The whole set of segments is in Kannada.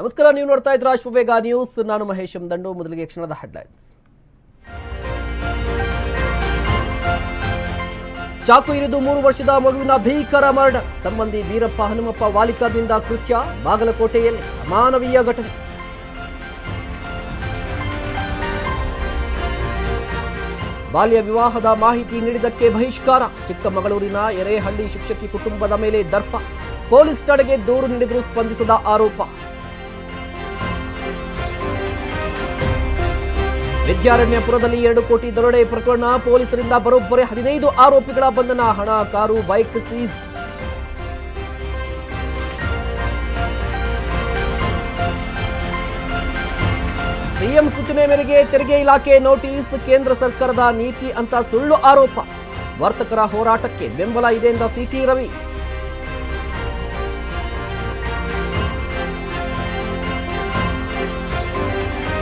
ನಮಸ್ಕಾರ, ನೀವು ನೋಡ್ತಾ ಇದ್ರ ಅಶ್ವವೇಗ ನ್ಯೂಸ್. ನಾನು ಮಹೇಶ್ ದಂಡು ಮೊದಲಿಗೆ ಕ್ಷಣದ ಹೆಡ್ಲೈನ್ಸ್ ಚಾಕು ಇರಿದು ಮೂರು ವರ್ಷದ ಮಗುವಿನ ಭೀಕರ ಮರ್ಡರ್. ಸಂಬಂಧಿ ವೀರಪ್ಪ ಹನುಮಪ್ಪ ವಾಲಿಕರ್ನಿಂದ ಕೃತ್ಯ. ಬಾಗಲಕೋಟೆಯಲ್ಲಿ ಅಮಾನವೀಯ ಘಟನೆ. ಬಾಲ್ಯ ವಿವಾಹದ ಮಾಹಿತಿ ನೀಡಿದ್ದಕ್ಕೆ ಬಹಿಷ್ಕಾರ. ಚಿಕ್ಕಮಗಳೂರಿನ ಎರೇಹಳ್ಳಿ ಶಿಕ್ಷಕಿ ಕುಟುಂಬದ ಮೇಲೆ ದರ್ಪ. ಪೊಲೀಸ್ ತಡೆಗೆ ದೂರು ನೀಡಿದರೂ ಸ್ಪಂದಿಸದ ಆರೋಪ. ವಿದ್ಯಾರಣ್ಯಪುರದಲ್ಲಿ ಎರಡು ಕೋಟಿ ದರೋಡೆ ಪ್ರಕರಣ ಪೊಲೀಸರಿಂದ ಬರೋಬ್ಬರಿ ಹದಿನೈದು ಆರೋಪಿಗಳ ಬಂಧನ, ಹಣ, ಕಾರು, ಬೈಕ್ ಸೀಸ್. ಸಿಎಂ ಸೂಚನೆ ಮೇರೆಗೆ ತೆರಿಗೆ ಇಲಾಖೆ ನೋಟಿಸ್, ಕೇಂದ್ರ ಸರ್ಕಾರದ ನೀತಿ ಅಂತ ಸುಳ್ಳು ಆರೋಪ. ವರ್ತಕರ ಹೋರಾಟಕ್ಕೆ ಬೆಂಬಲ ಇದೆ ಎಂದ ಸಿಟಿ ರವಿ.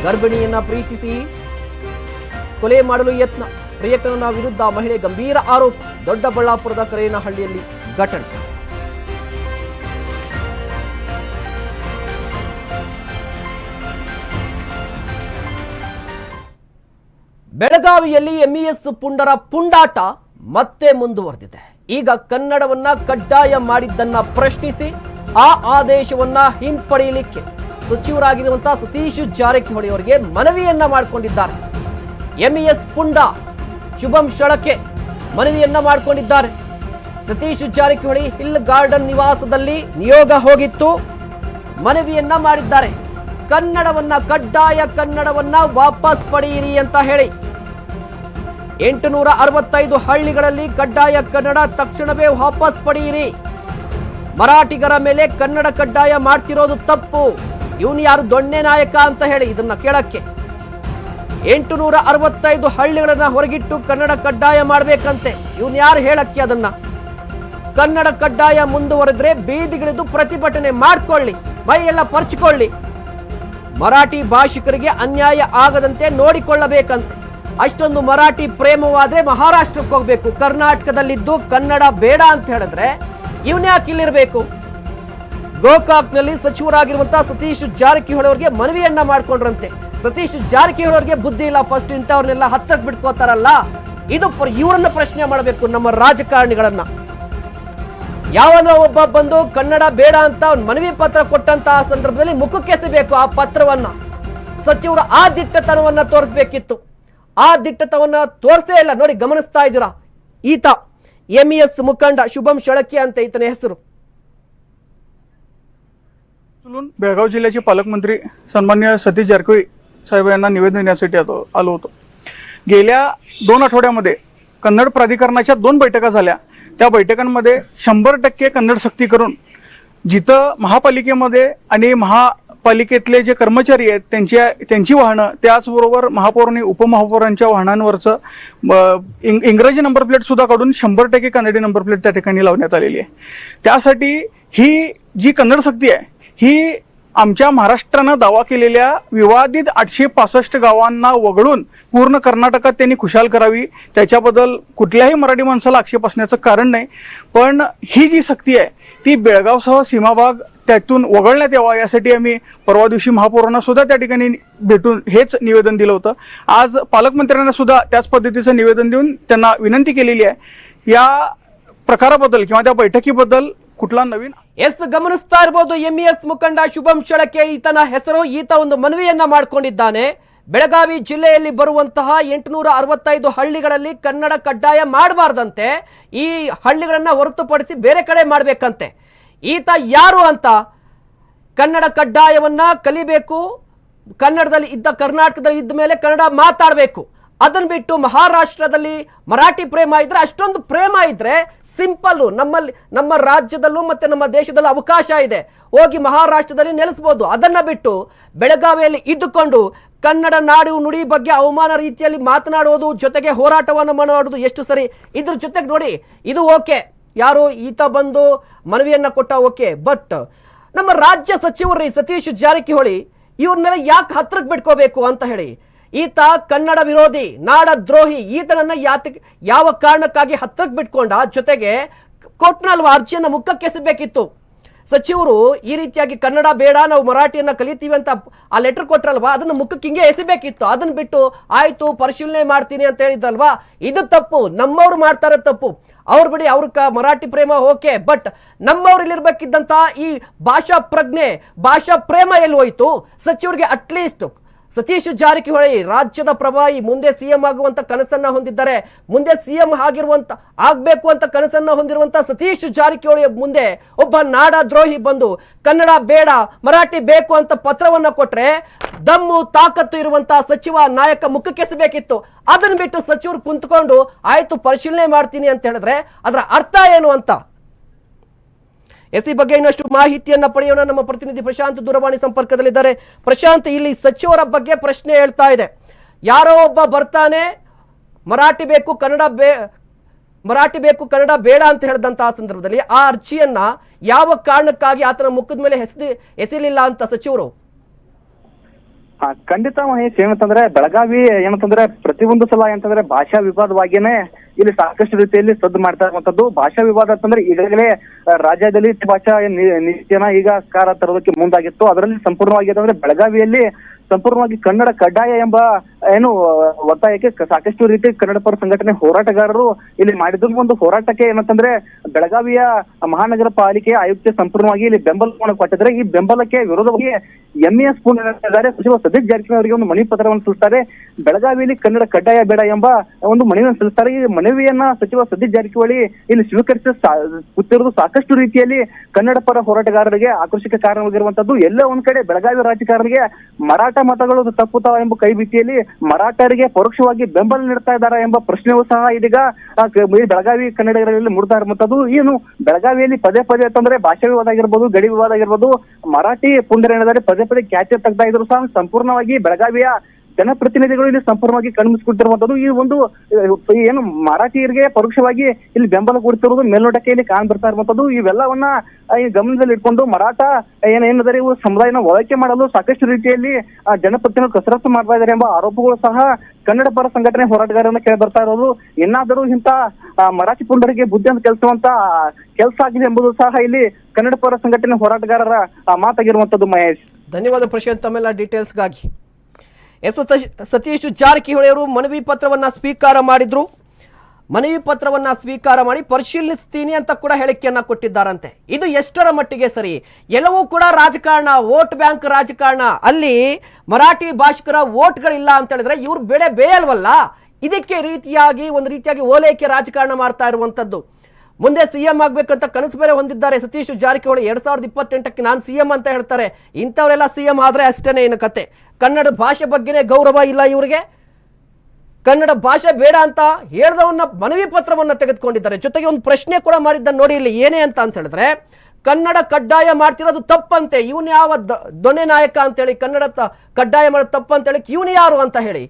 ಗರ್ಭಿಣಿಯನ್ನ ಪ್ರೀತಿಸಿ ಕೊಲೆ ಮಾಡಲು ಯತ್ನ. ಪ್ರಿಯಕರನ ವಿರುದ್ಧ ಮಹಿಳೆ ಗಂಭೀರ ಆರೋಪ. ದೊಡ್ಡಬಳ್ಳಾಪುರದ ಕರೇನಹಳ್ಳಿಯಲ್ಲಿ ಘಟನೆ. ಬೆಳಗಾವಿಯಲ್ಲಿ ಎಂಇಎಸ್ ಪುಂಡರ ಪುಂಡಾಟ ಮತ್ತೆ ಮುಂದುವರೆದಿದೆ. ಈಗ ಕನ್ನಡವನ್ನ ಕಡ್ಡಾಯ ಮಾಡಿದ್ದನ್ನ ಪ್ರಶ್ನಿಸಿ, ಆ ಆದೇಶವನ್ನ ಹಿಂಪಡೆಯಲಿಕ್ಕೆ ಸಚಿವರಾಗಿರುವಂತಹ ಸತೀಶ್ ಜಾರಕಿಹೊಳಿ ಅವರಿಗೆ ಮನವಿಯನ್ನ ಮಾಡಿಕೊಂಡಿದ್ದಾರೆ. ಎಂಇಎಸ್ ಪುಂಡ ಶುಭಂ ಶಳಕೆ ಮನವಿಯನ್ನ ಮಾಡಿಕೊಂಡಿದ್ದಾರೆ. ಸತೀಶ್ ಜಾರಕಿಹೊಳಿ ಹಿಲ್ ಗಾರ್ಡನ್ ನಿವಾಸದಲ್ಲಿ ನಿಯೋಗ ಹೋಗಿತ್ತು. ಮನವಿಯನ್ನ ಮಾಡಿದ್ದಾರೆ. ಕನ್ನಡವನ್ನ ಕಡ್ಡಾಯ ಕನ್ನಡವನ್ನ ವಾಪಸ್ ಪಡೆಯಿರಿ ಅಂತ ಹೇಳಿ. ಎಂಟುನೂರ ಅರವತ್ತೈದು ಹಳ್ಳಿಗಳಲ್ಲಿ ಕಡ್ಡಾಯ ಕನ್ನಡ ತಕ್ಷಣವೇ ವಾಪಸ್ ಪಡೆಯಿರಿ. ಮರಾಠಿಗರ ಮೇಲೆ ಕನ್ನಡ ಕಡ್ಡಾಯ ಮಾಡ್ತಿರೋದು ತಪ್ಪು. ಇವನು ಯಾರು ದೊಣ್ಣೆ ನಾಯಕ ಅಂತ ಹೇಳಿ ಇದನ್ನ ಕೇಳಕ್ಕೆ. ಎಂಟುನೂರ ಅರವತ್ತೈದು ಹಳ್ಳಿಗಳನ್ನ ಹೊರಗಿಟ್ಟು ಕನ್ನಡ ಕಡ್ಡಾಯ ಮಾಡಬೇಕಂತೆ. ಇವನ್ ಯಾರು ಹೇಳಕ್ಕೆ ಅದನ್ನ? ಕನ್ನಡ ಕಡ್ಡಾಯ ಮುಂದುವರೆದ್ರೆ ಬೀದಿಗಿಳಿದು ಪ್ರತಿಭಟನೆ ಮಾಡ್ಕೊಳ್ಳಿ ಎಲ್ಲ ಪರ್ಚಿಕೊಳ್ಳಿ. ಮರಾಠಿ ಭಾಷಿಕರಿಗೆ ಅನ್ಯಾಯ ಆಗದಂತೆ ನೋಡಿಕೊಳ್ಳಬೇಕಂತೆ. ಅಷ್ಟೊಂದು ಮರಾಠಿ ಪ್ರೇಮವಾದ್ರೆ ಮಹಾರಾಷ್ಟ್ರಕ್ಕೆ ಹೋಗ್ಬೇಕು. ಕರ್ನಾಟಕದಲ್ಲಿದ್ದು ಕನ್ನಡ ಬೇಡ ಅಂತ ಹೇಳಿದ್ರೆ ಇವನ್ಯಾಕೆ ಇಲ್ಲಿರಬೇಕು? ಗೋಕಾಕ್ನಲ್ಲಿ ಸಚಿವರಾಗಿರುವಂತಹ ಸತೀಶ್ ಜಾರಕಿಹೊಳಿ ಅವರಿಗೆ ಮನವಿಯನ್ನ ಮಾಡ್ಕೊಂಡ್ರಂತೆ. ಸತೀಶ್ ಜಾರಕಿಹೊಳಿ ಅವರಿಗೆ ಬುದ್ಧಿ ಇಲ್ಲ ಫಸ್ಟ್ ಇಂಥವ್ರನ್ನೆಲ್ಲ ಹತ್ತಕ್ಕೆ ಬಿಟ್ಕೋತಾರಲ್ಲ ಇದು ಪ್ರ- ಇವರನ್ನ ಪ್ರಶ್ನೆ ಮಾಡಬೇಕು ನಮ್ಮ ರಾಜಕಾರಣಿಗಳನ್ನ ಯಾವನೋ ಒಬ್ಬ ಬಂದು ಕನ್ನಡ ಬೇಡ ಅಂತ ಅವ್ನ್ ಮನವಿ ಪತ್ರ ಕೊಟ್ಟಂತಹ ಸಂದರ್ಭದಲ್ಲಿ ಮುಖಕ್ಕೆ ಎಸೆಬೇಕು ಆ ಪತ್ರವನ್ನ ಸಚಿವರು ಆ ದಿಟ್ಟತನವನ್ನ ತೋರಿಸ್ಬೇಕಿತ್ತು ಆ ದಿಟ್ಟತವನ್ನ ತೋರಿಸೇ ಇಲ್ಲ ನೋಡಿ ಗಮನಿಸ್ತಾ ಇದ್ದೀರಾ ಈತ ಎಂಇಎಸ್ ಮುಖಂಡ ಶುಭಂ ಶಳಕೆ ಅಂತ ಈತನ ಹೆಸರು उचलून बेळगाव जिल्ह्याचे पालकमंत्री सन्मान्य सतीश जारकिहोळी साहेब यांना निवेदन देण्यासाठी आलो आलो होतो. गेल्या दोन आठवड्यामध्ये कन्नड प्राधिकरणाच्या दोन बैठका झाल्या. त्या बैठकांमध्ये शंभर टक्के कन्नड सक्ती करून जिथं महापालिकेमध्ये आणि महापालिकेतले जे कर्मचारी आहेत त्यांच्या त्यांची वाहनं त्याचबरोबर महापौर आणि उपमहापौरांच्या वाहनांवरचं इंग इंग्रजी नंबर प्लेटसुद्धा काढून शंभर टक्के कन्नडी नंबर प्लेट त्या ठिकाणी लावण्यात आलेली आहे. त्यासाठी ही जी कन्नड सक्ती आहे ही आमच्या महाराष्ट्रानं दावा केलेल्या विवादित आठशे पासष्ट गावांना वगळून पूर्ण कर्नाटकात त्यांनी खुशाल करावी. त्याच्याबद्दल कुठल्याही मराठी माणसाला आक्षेप असण्याचं कारण नाही. पण ही जी सक्ती आहे ती बेळगावसह सीमाभाग त्यातून वगळण्यात यावा यासाठी आम्ही परवा दिवशी महापौरांना सुद्धा त्या ठिकाणी भेटून हेच निवेदन दिलं होतं. आज पालकमंत्र्यांना सुद्धा त्याच पद्धतीचं निवेदन देऊन त्यांना विनंती केलेली आहे. या प्रकाराबद्दल किंवा त्या बैठकीबद्दल कुठला नवीन ಎಸ್ ಗಮನಿಸ್ತಾ ಇರಬಹುದು ಎಂಇಎಸ್ ಮುಖಂಡ ಶುಭಂ ಶಳಕೆ ಈತನ ಹೆಸರು ಈತ ಒಂದು ಮನವಿಯನ್ನ ಮಾಡಿಕೊಂಡಿದ್ದಾನೆ ಬೆಳಗಾವಿ ಜಿಲ್ಲೆಯಲ್ಲಿ ಬರುವಂತಹ ಎಂಟುನೂರ ಅರವತ್ತೈದು ಹಳ್ಳಿಗಳಲ್ಲಿ ಕನ್ನಡ ಕಡ್ಡಾಯ ಮಾಡಬಾರ್ದಂತೆ ಈ ಹಳ್ಳಿಗಳನ್ನ ಹೊರತುಪಡಿಸಿ ಬೇರೆ ಕಡೆ ಮಾಡಬೇಕಂತೆ ಈತ ಯಾರು ಅಂತ ಕನ್ನಡ ಕಡ್ಡಾಯವನ್ನ ಕಲಿಬೇಕು ಕನ್ನಡದಲ್ಲಿ ಇದ್ದ ಕರ್ನಾಟಕದಲ್ಲಿ ಇದ್ದ ಮೇಲೆ ಕನ್ನಡ ಮಾತಾಡಬೇಕು ಅದನ್ನ ಬಿಟ್ಟು ಮಹಾರಾಷ್ಟ್ರದಲ್ಲಿ ಮರಾಠಿ ಪ್ರೇಮ ಇದ್ದರೆ ಅಷ್ಟೊಂದು ಪ್ರೇಮ ಇದ್ದರೆ ಸಿಂಪಲ್ಲು. ನಮ್ಮಲ್ಲಿ, ನಮ್ಮ ರಾಜ್ಯದಲ್ಲೂ ಮತ್ತು ನಮ್ಮ ದೇಶದಲ್ಲೂ ಅವಕಾಶ ಇದೆ. ಹೋಗಿ ಮಹಾರಾಷ್ಟ್ರದಲ್ಲಿ ನೆಲೆಸ್ಬೋದು. ಅದನ್ನು ಬಿಟ್ಟು ಬೆಳಗಾವಿಯಲ್ಲಿ ಇದ್ದುಕೊಂಡು ಕನ್ನಡ ನಾಡು ನುಡಿ ಬಗ್ಗೆ ಅವಮಾನ ರೀತಿಯಲ್ಲಿ ಮಾತನಾಡುವುದು, ಜೊತೆಗೆ ಹೋರಾಟವನ್ನು ಮಾಡೋದು ಎಷ್ಟು ಸರಿ? ಇದ್ರ ಜೊತೆಗೆ ನೋಡಿ, ಇದು ಓಕೆ. ಯಾರು ಈತ ಬಂದು ಮನವಿಯನ್ನು ಕೊಟ್ಟ ಓಕೆ. ಬಟ್ ನಮ್ಮ ರಾಜ್ಯ ಸಚಿವರು ಸತೀಶ್ ಜಾರಕಿಹೊಳಿ, ಇವ್ರನ್ನೆಲ್ಲ ಯಾಕೆ ಹತ್ರಕ್ಕೆ ಬಿಟ್ಕೋಬೇಕು ಅಂತ ಹೇಳಿ? ಈತ ಕನ್ನಡ ವಿರೋಧಿ ನಾಡ ದ್ರೋಹಿ ಈತನನ್ನ ಯಾತ ಯಾವ ಕಾರಣಕ್ಕಾಗಿ ಹತ್ರಕ್ಕೆ ಬಿಟ್ಕೊಂಡ ಜೊತೆಗೆ ಕೊಟ್ನಲ್ವ ಅರ್ಜಿಯನ್ನ ಮುಖಕ್ಕೆ ಎಸಬೇಕಿತ್ತು ಸಚಿವರು ಈ ರೀತಿಯಾಗಿ ಕನ್ನಡ ಬೇಡ, ನಾವು ಮರಾಠಿಯನ್ನು ಕಲಿತೀವಿ ಅಂತ ಆ ಲೆಟರ್ ಕೊಟ್ರಲ್ವಾ, ಅದನ್ನು ಮುಖಕ್ಕೆ ಹಿಂಗೆ ಎಸಿಬೇಕಿತ್ತು. ಅದನ್ನು ಬಿಟ್ಟು ಆಯಿತು, ಪರಿಶೀಲನೆ ಮಾಡ್ತೀನಿ ಅಂತ ಹೇಳಿದ್ರಲ್ವಾ, ಇದು ತಪ್ಪು, ನಮ್ಮವ್ರು ಮಾಡ್ತಾರೆ ತಪ್ಪು. ಅವ್ರು ಬಿಡಿ ಅವ್ರ ಕ ಮರಾಠಿ ಪ್ರೇಮ ಓಕೆ, ಬಟ್ ನಮ್ಮವ್ರಲ್ಲಿರ್ಬೇಕಿದ್ದಂತ ಈ ಭಾಷಾ ಪ್ರಜ್ಞೆ, ಭಾಷಾ ಪ್ರೇಮ ಎಲ್ಲಿ ಹೋಯಿತು? ಸಚಿವರಿಗೆ ಅಟ್ಲೀಸ್ಟ್ ಸತೀಶ್ ಜಾರಕಿಹೊಳಿ ರಾಜ್ಯದ ಪ್ರಭಾವಿ ಮುಂದೆ ಸಿಎಂ ಆಗುವಂತ ಕನಸನ್ನ ಹೊಂದಿದ್ದಾರೆ. ಮುಂದೆ ಸಿಎಂ ಆಗಿರುವಂತ, ಆಗ್ಬೇಕು ಅಂತ ಕನಸನ್ನ ಹೊಂದಿರುವಂತ ಸತೀಶ್ ಜಾರಕಿಹೊಳಿ ಮುಂದೆ ಒಬ್ಬ ನಾಡ ದ್ರೋಹಿ ಬಂದು, ಕನ್ನಡ ಬೇಡ, ಮರಾಠಿ ಬೇಕು ಅಂತ ಪತ್ರವನ್ನ ಕೊಟ್ರೆ ದಮ್ಮು, ತಾಕತ್ತು ಇರುವಂತ ಸಚಿವ, ನಾಯಕ ಮುಖಕ್ಕೆಸಬೇಕಿತ್ತು ಅದನ್ನ ಬಿಟ್ಟು ಸಚಿವರು ಕುಂತ್ಕೊಂಡು, ಆಯ್ತು, ಪರಿಶೀಲನೆ ಮಾಡ್ತೀನಿ ಅಂತ ಹೇಳಿದ್ರೆ ಅದರ ಅರ್ಥ ಏನು ಅಂತ? ಎಸ್ ಈ ಬಗ್ಗೆ ಇನ್ನಷ್ಟು ಮಾಹಿತಿಯನ್ನ ಪಡೆಯೋಣ. ನಮ್ಮ ಪ್ರತಿನಿಧಿ ಪ್ರಶಾಂತ್ ದೂರವಾಣಿ ಸಂಪರ್ಕದಲ್ಲಿದ್ದಾರೆ. ಪ್ರಶಾಂತ್, ಇಲ್ಲಿ ಸಚಿವರ ಬಗ್ಗೆ ಪ್ರಶ್ನೆ ಹೇಳ್ತಾ ಇದೆ. ಯಾರೋ ಒಬ್ಬ ಬರ್ತಾನೆ, ಮರಾಠಿ ಬೇಕು, ಕನ್ನಡ ಬೇ, ಮರಾಠಿ ಬೇಕು, ಕನ್ನಡ ಬೇಡ ಅಂತ ಹೇಳಿದಂತಹ ಸಂದರ್ಭದಲ್ಲಿ ಆ ಅರ್ಜಿಯನ್ನ ಯಾವ ಕಾರಣಕ್ಕಾಗಿ ಆತನ ಮುಖದ ಮೇಲೆ ಹೆಸರಿ ಎಸೆಯಲಿಲ್ಲ ಅಂತ ಸಚಿವರು? ಖಂಡಿತ ಮಹೇಶ್, ಏನಂತಂದ್ರೆ ಬೆಳಗಾವಿ ಏನಂತಂದ್ರೆ ಪ್ರತಿಯೊಂದು ಸಲ ಏನಂತಂದ್ರೆ ಭಾಷಾ ವಿವಾದವಾಗಿನೇ ಇಲ್ಲಿ ಸಾಕಷ್ಟು ರೀತಿಯಲ್ಲಿ ಸದ್ದು ಮಾಡ್ತಾ ಭಾಷಾ ವಿವಾದ ಅಂತಂದ್ರೆ ಈಗಾಗಲೇ ರಾಜ್ಯದಲ್ಲಿ ಭಾಷಾ ನಿತ್ಯನ ಈಗ ಕಾರ ತರೋದಕ್ಕೆ ಮುಂದಾಗಿತ್ತು. ಅದರಲ್ಲಿ ಸಂಪೂರ್ಣವಾಗಿ ಅಂತಂದ್ರೆ ಬೆಳಗಾವಿಯಲ್ಲಿ ಸಂಪೂರ್ಣವಾಗಿ ಕನ್ನಡ ಕಡ್ಡಾಯ ಎಂಬ, ಏನು, ಒತ್ತಾಯಕ್ಕೆ ಸಾಕಷ್ಟು ರೀತಿ ಕನ್ನಡ ಪರ ಸಂಘಟನೆ ಹೋರಾಟಗಾರರು ಇಲ್ಲಿ ಮಾಡಿದ್ರು. ಒಂದು ಹೋರಾಟಕ್ಕೆ ಏನಂತಂದ್ರೆ ಬೆಳಗಾವಿಯ ಮಹಾನಗರ ಪಾಲಿಕೆ ಆಯುಕ್ತ ಸಂಪೂರ್ಣವಾಗಿ ಇಲ್ಲಿ ಬೆಂಬಲವನ್ನು ಕೊಟ್ಟಿದ್ರೆ ಈ ಬೆಂಬಲಕ್ಕೆ ವಿರೋಧವಾಗಿ ಎಂಇಎಸ್ ಇದ್ದಾರೆ. ಸಚಿವ ಸತೀಶ್ ಜಾರಕಿಹೊಳಿ ಅವರಿಗೆ ಒಂದು ಮನವಿ ಪತ್ರವನ್ನು ಸಲ್ಲಿಸ್ತಾರೆ. ಬೆಳಗಾವಿಯಲ್ಲಿ ಕನ್ನಡ ಕಡ್ಡಾಯ ಬೇಡ ಎಂಬ ಒಂದು ಮನವಿಯನ್ನು ಸಲ್ಲಿಸ್ತಾರೆ. ಈ ಮನವಿಯನ್ನ ಸಚಿವ ಸತೀಶ್ ಜಾರಕಿಹೊಳಿ ಇಲ್ಲಿ ಸ್ವೀಕರಿಸಿ ಕೂತಿರುವುದು ಸಾಕಷ್ಟು ರೀತಿಯಲ್ಲಿ ಕನ್ನಡ ಪರ ಹೋರಾಟಗಾರರಿಗೆ ಆಕರ್ಷಕ ಕಾರಣವಾಗಿರುವಂತದ್ದು. ಎಲ್ಲ ಒಂದ್ ಕಡೆ ಬೆಳಗಾವಿ ರಾಜಕಾರಣಿಗೆ ಮರಾಠ ಮತಗಳು ತಪ್ಪುತ್ತಾವ ಎಂಬ ಕೈ ಬಿಟ್ಟಿಯಲ್ಲಿ ಮರಾಠರಿಗೆ ಪರೋಕ್ಷವಾಗಿ ಬೆಂಬಲ ನೀಡ್ತಾ ಇದ್ದಾರೆ ಎಂಬ ಪ್ರಶ್ನೆಯೂ ಸಹ ಇದೀಗ ಬೆಳಗಾವಿ ಕನ್ನಡಿಗರಲ್ಲಿ ಮೂಡ್ತಾ ಇರುವಂತದ್ದು ಏನು, ಬೆಳಗಾವಿಯಲ್ಲಿ ಪದೇ ಪದೇ ಅಂತಂದ್ರೆ ಭಾಷಾ ವಿವಾದ ಆಗಿರ್ಬೋದು, ಗಡಿ ವಿವಾದ ಆಗಿರ್ಬೋದು, ಮರಾಠಿ ಪುಂಡರ ಏನಿದ್ದಾರೆ ಪದೇ ಕ್ಯಾಚರ್ ತೆಗ್ತಾ ಇದ್ರು ಸಹ ಸಂಪೂರ್ಣವಾಗಿ ಬೆಳಗಾವಿಯ ಜನಪ್ರತಿನಿಧಿಗಳು ಇಲ್ಲಿ ಸಂಪೂರ್ಣವಾಗಿ ಕಣ್ಮುಚ್ಕೊಳ್ತಿರುವಂತದ್ದು ಈ ಒಂದು ಏನು ಮರಾಠಿಯರಿಗೆ ಪರೋಕ್ಷವಾಗಿ ಇಲ್ಲಿ ಬೆಂಬಲ ಕೊಡ್ತಿರೋದು ಮೇಲ್ನೋಟಕ್ಕೆ ಇಲ್ಲಿ ಕಾಣ್ ಬರ್ತಾ ಇರುವಂತದ್ದು. ಇವೆಲ್ಲವನ್ನ ಈ ಗಮನದಲ್ಲಿ ಇಟ್ಕೊಂಡು ಮರಾಠ ಏನ್ ಏನಿದ್ದಾರೆ ಇವು ಸಮುದಾಯನ ಒಳಕೆ ಮಾಡಲು ಸಾಕಷ್ಟು ರೀತಿಯಲ್ಲಿ ಜನಪ್ರತಿನಿಧಿಗಳು ಕಸರತ್ತು ಮಾಡ್ತಾ ಇದ್ದಾರೆ ಎಂಬ ಆರೋಪಗಳು ಸಹ ಕನ್ನಡ ಪರ ಸಂಘಟನೆ ಹೋರಾಟಗಾರರನ್ನ ಕೇಳಿ ಬರ್ತಾ ಇರೋದು. ಇನ್ನಾದರೂ ಇಂತ ಮರಾಠಿ ಪುಂಡರಿಗೆ ಬುದ್ಧಿಯನ್ನು ಕೆಲಸವಂತ ಕೆಲಸ ಆಗಿದೆ ಎಂಬುದು ಸಹ ಇಲ್ಲಿ ಕನ್ನಡ ಪರ ಸಂಘಟನೆ ಹೋರಾಟಗಾರರ ಮಾತಾಗಿರುವಂತದ್ದು ಮಹೇಶ್. ಧನ್ಯವಾದ ಪ್ರಶಾಂತ್ ತಮ್ಮೆಲ್ಲ ಡೀಟೇಲ್ಸ್ಗಾಗಿ ಎಸ್ ಸತೀಶ್ ಜಾರಕಿಹೊಳಿ ಅವರು ಮನವಿ ಪತ್ರವನ್ನು ಸ್ವೀಕಾರ ಮಾಡಿದ್ರು. ಮನವಿ ಪತ್ರವನ್ನು ಸ್ವೀಕಾರ ಮಾಡಿ ಪರಿಶೀಲಿಸ್ತೀನಿ ಅಂತ ಕೂಡ ಹೇಳಿಕೆಯನ್ನು ಕೊಟ್ಟಿದ್ದಾರಂತೆ. ಇದು ಎಷ್ಟರ ಮಟ್ಟಿಗೆ ಸರಿ? ಎಲ್ಲವೂ ಕೂಡ ರಾಜಕಾರಣ, ವೋಟ್ ಬ್ಯಾಂಕ್ ರಾಜಕಾರಣ. ಅಲ್ಲಿ ಮರಾಠಿ ಭಾಷಿಕರ ವೋಟ್ಗಳಿಲ್ಲ ಅಂತ ಹೇಳಿದ್ರೆ ಇವ್ರು ಬೆಳೆ ಬೇಯಲ್ವಲ್ಲ ಇದಕ್ಕೆ ರೀತಿಯಾಗಿ, ಒಂದು ರೀತಿಯಾಗಿ ಓಲೈಕೆ ರಾಜಕಾರಣ ಮಾಡ್ತಾ ಇರುವಂತದ್ದು. ಮುಂದೆ ಸಿಎಂ ಆಗ್ಬೇಕಂತ ಕನಸು ಬೇರೆ ಹೊಂದಿದ್ದಾರೆ. ಸತೀಶ್ ಜಾರಕಿಹೊಳಿ ಎರಡ್ ಸಾವಿರದ ಇಪ್ಪತ್ತೆಂಟಕ್ಕೆ ನಾನು ಸಿಎಂ ಅಂತ ಹೇಳ್ತಾರೆ. ಇಂಥವರೆಲ್ಲ ಸಿಎಂ ಆದ್ರೆ ಅಷ್ಟೇನೆ ಏನು ಕತೆ. ಕನ್ನಡ ಭಾಷೆ ಬಗ್ಗೆನೇ ಗೌರವ ಇಲ್ಲ ಇವರಿಗೆ. ಕನ್ನಡ ಭಾಷೆ ಬೇಡ ಅಂತ ಹೇಳ್ದವನ್ನ ಮನವಿ ಪತ್ರವನ್ನ ತೆಗೆದುಕೊಂಡಿದ್ದಾರೆ. ಜೊತೆಗೆ ಒಂದು ಪ್ರಶ್ನೆ ಕೂಡ ಮಾಡಿದ್ದನ್ನು ನೋಡಿ ಇಲ್ಲಿ ಏನೇ ಅಂತ ಅಂತ ಹೇಳಿದ್ರೆ, ಕನ್ನಡ ಕಡ್ಡಾಯ ಮಾಡ್ತಿರೋದು ತಪ್ಪಂತೆ. ಇವನು ಯಾವ ದೊನೆ ನಾಯಕ ಅಂತೇಳಿ ಕನ್ನಡ ಕಡ್ಡಾಯ ಮಾಡೋದು ತಪ್ಪಂತೇಳಿ ಇವನು ಯಾರು ಅಂತ ಹೇಳಿ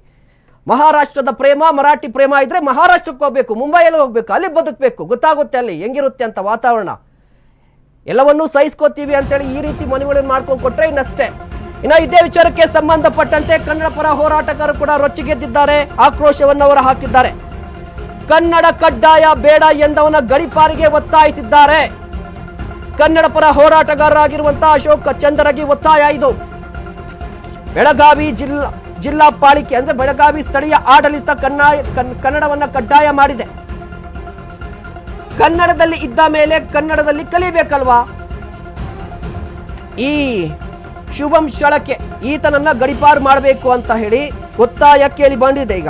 ಮಹಾರಾಷ್ಟ್ರದ ಪ್ರೇಮ, ಮರಾಠಿ ಪ್ರೇಮ ಇದ್ರೆ ಮಹಾರಾಷ್ಟ್ರಕ್ಕೆ ಹೋಗ್ಬೇಕು, ಮುಂಬೈಯಲ್ಲಿ ಹೋಗ್ಬೇಕು, ಅಲ್ಲಿ ಬದುಕಬೇಕು, ಗೊತ್ತಾಗುತ್ತೆ ಅಲ್ಲಿ, ಹೆಂಗಿರುತ್ತೆ ಅಂತ ವಾತಾವರಣ. ಎಲ್ಲವನ್ನೂ ಸಹಿಸ್ಕೋತೀವಿ ಅಂತೇಳಿ ಈ ರೀತಿ ಮನವಿಗಳನ್ನು ಮಾಡ್ಕೊಂಡು ಕೊಟ್ರೆ ಇನ್ನಷ್ಟೇ. ಇನ್ನು ಇದೇ ವಿಚಾರಕ್ಕೆ ಸಂಬಂಧಪಟ್ಟಂತೆ ಕನ್ನಡ ಪರ ಹೋರಾಟಗಾರರು ಕೂಡ ರೊಚ್ಚಿಗೆದ್ದಿದ್ದಾರೆ, ಆಕ್ರೋಶವನ್ನು ಅವರು ಹಾಕಿದ್ದಾರೆ. ಕನ್ನಡ ಕಡ್ಡಾಯ ಬೇಡ ಎಂದವನ ಗಡಿಪಾರಿಗೆ ಒತ್ತಾಯಿಸಿದ್ದಾರೆ. ಕನ್ನಡ ಪರ ಹೋರಾಟಗಾರರಾಗಿರುವಂತಹ ಅಶೋಕ್ ಚಂದರಗಿ ಒತ್ತಾಯ ಇದು. ಬೆಳಗಾವಿ ಜಿಲ್ಲಾ ಜಿಲ್ಲಾ ಪಾಲಿಕೆ ಅಂದ್ರೆ ಬೆಳಗಾವಿ ಸ್ಥಳೀಯ ಆಡಳಿತ ಕನ್ನಾಯ ಕನ್- ಕನ್ನಡವನ್ನ ಕಡ್ಡಾಯ ಮಾಡಿದೆ. ಕನ್ನಡದಲ್ಲಿ ಇದ್ದ ಮೇಲೆ ಕನ್ನಡದಲ್ಲಿ ಕಲಿಬೇಕಲ್ವಾ? ಈ ಶುಭಂ ಶಳಕೆ ಈತನನ್ನ ಗಡಿಪಾರು ಮಾಡಬೇಕು ಅಂತ ಹೇಳಿ ಒತ್ತಾಯ ಕೇಳಿ ಬಂದಿದೆ ಈಗ.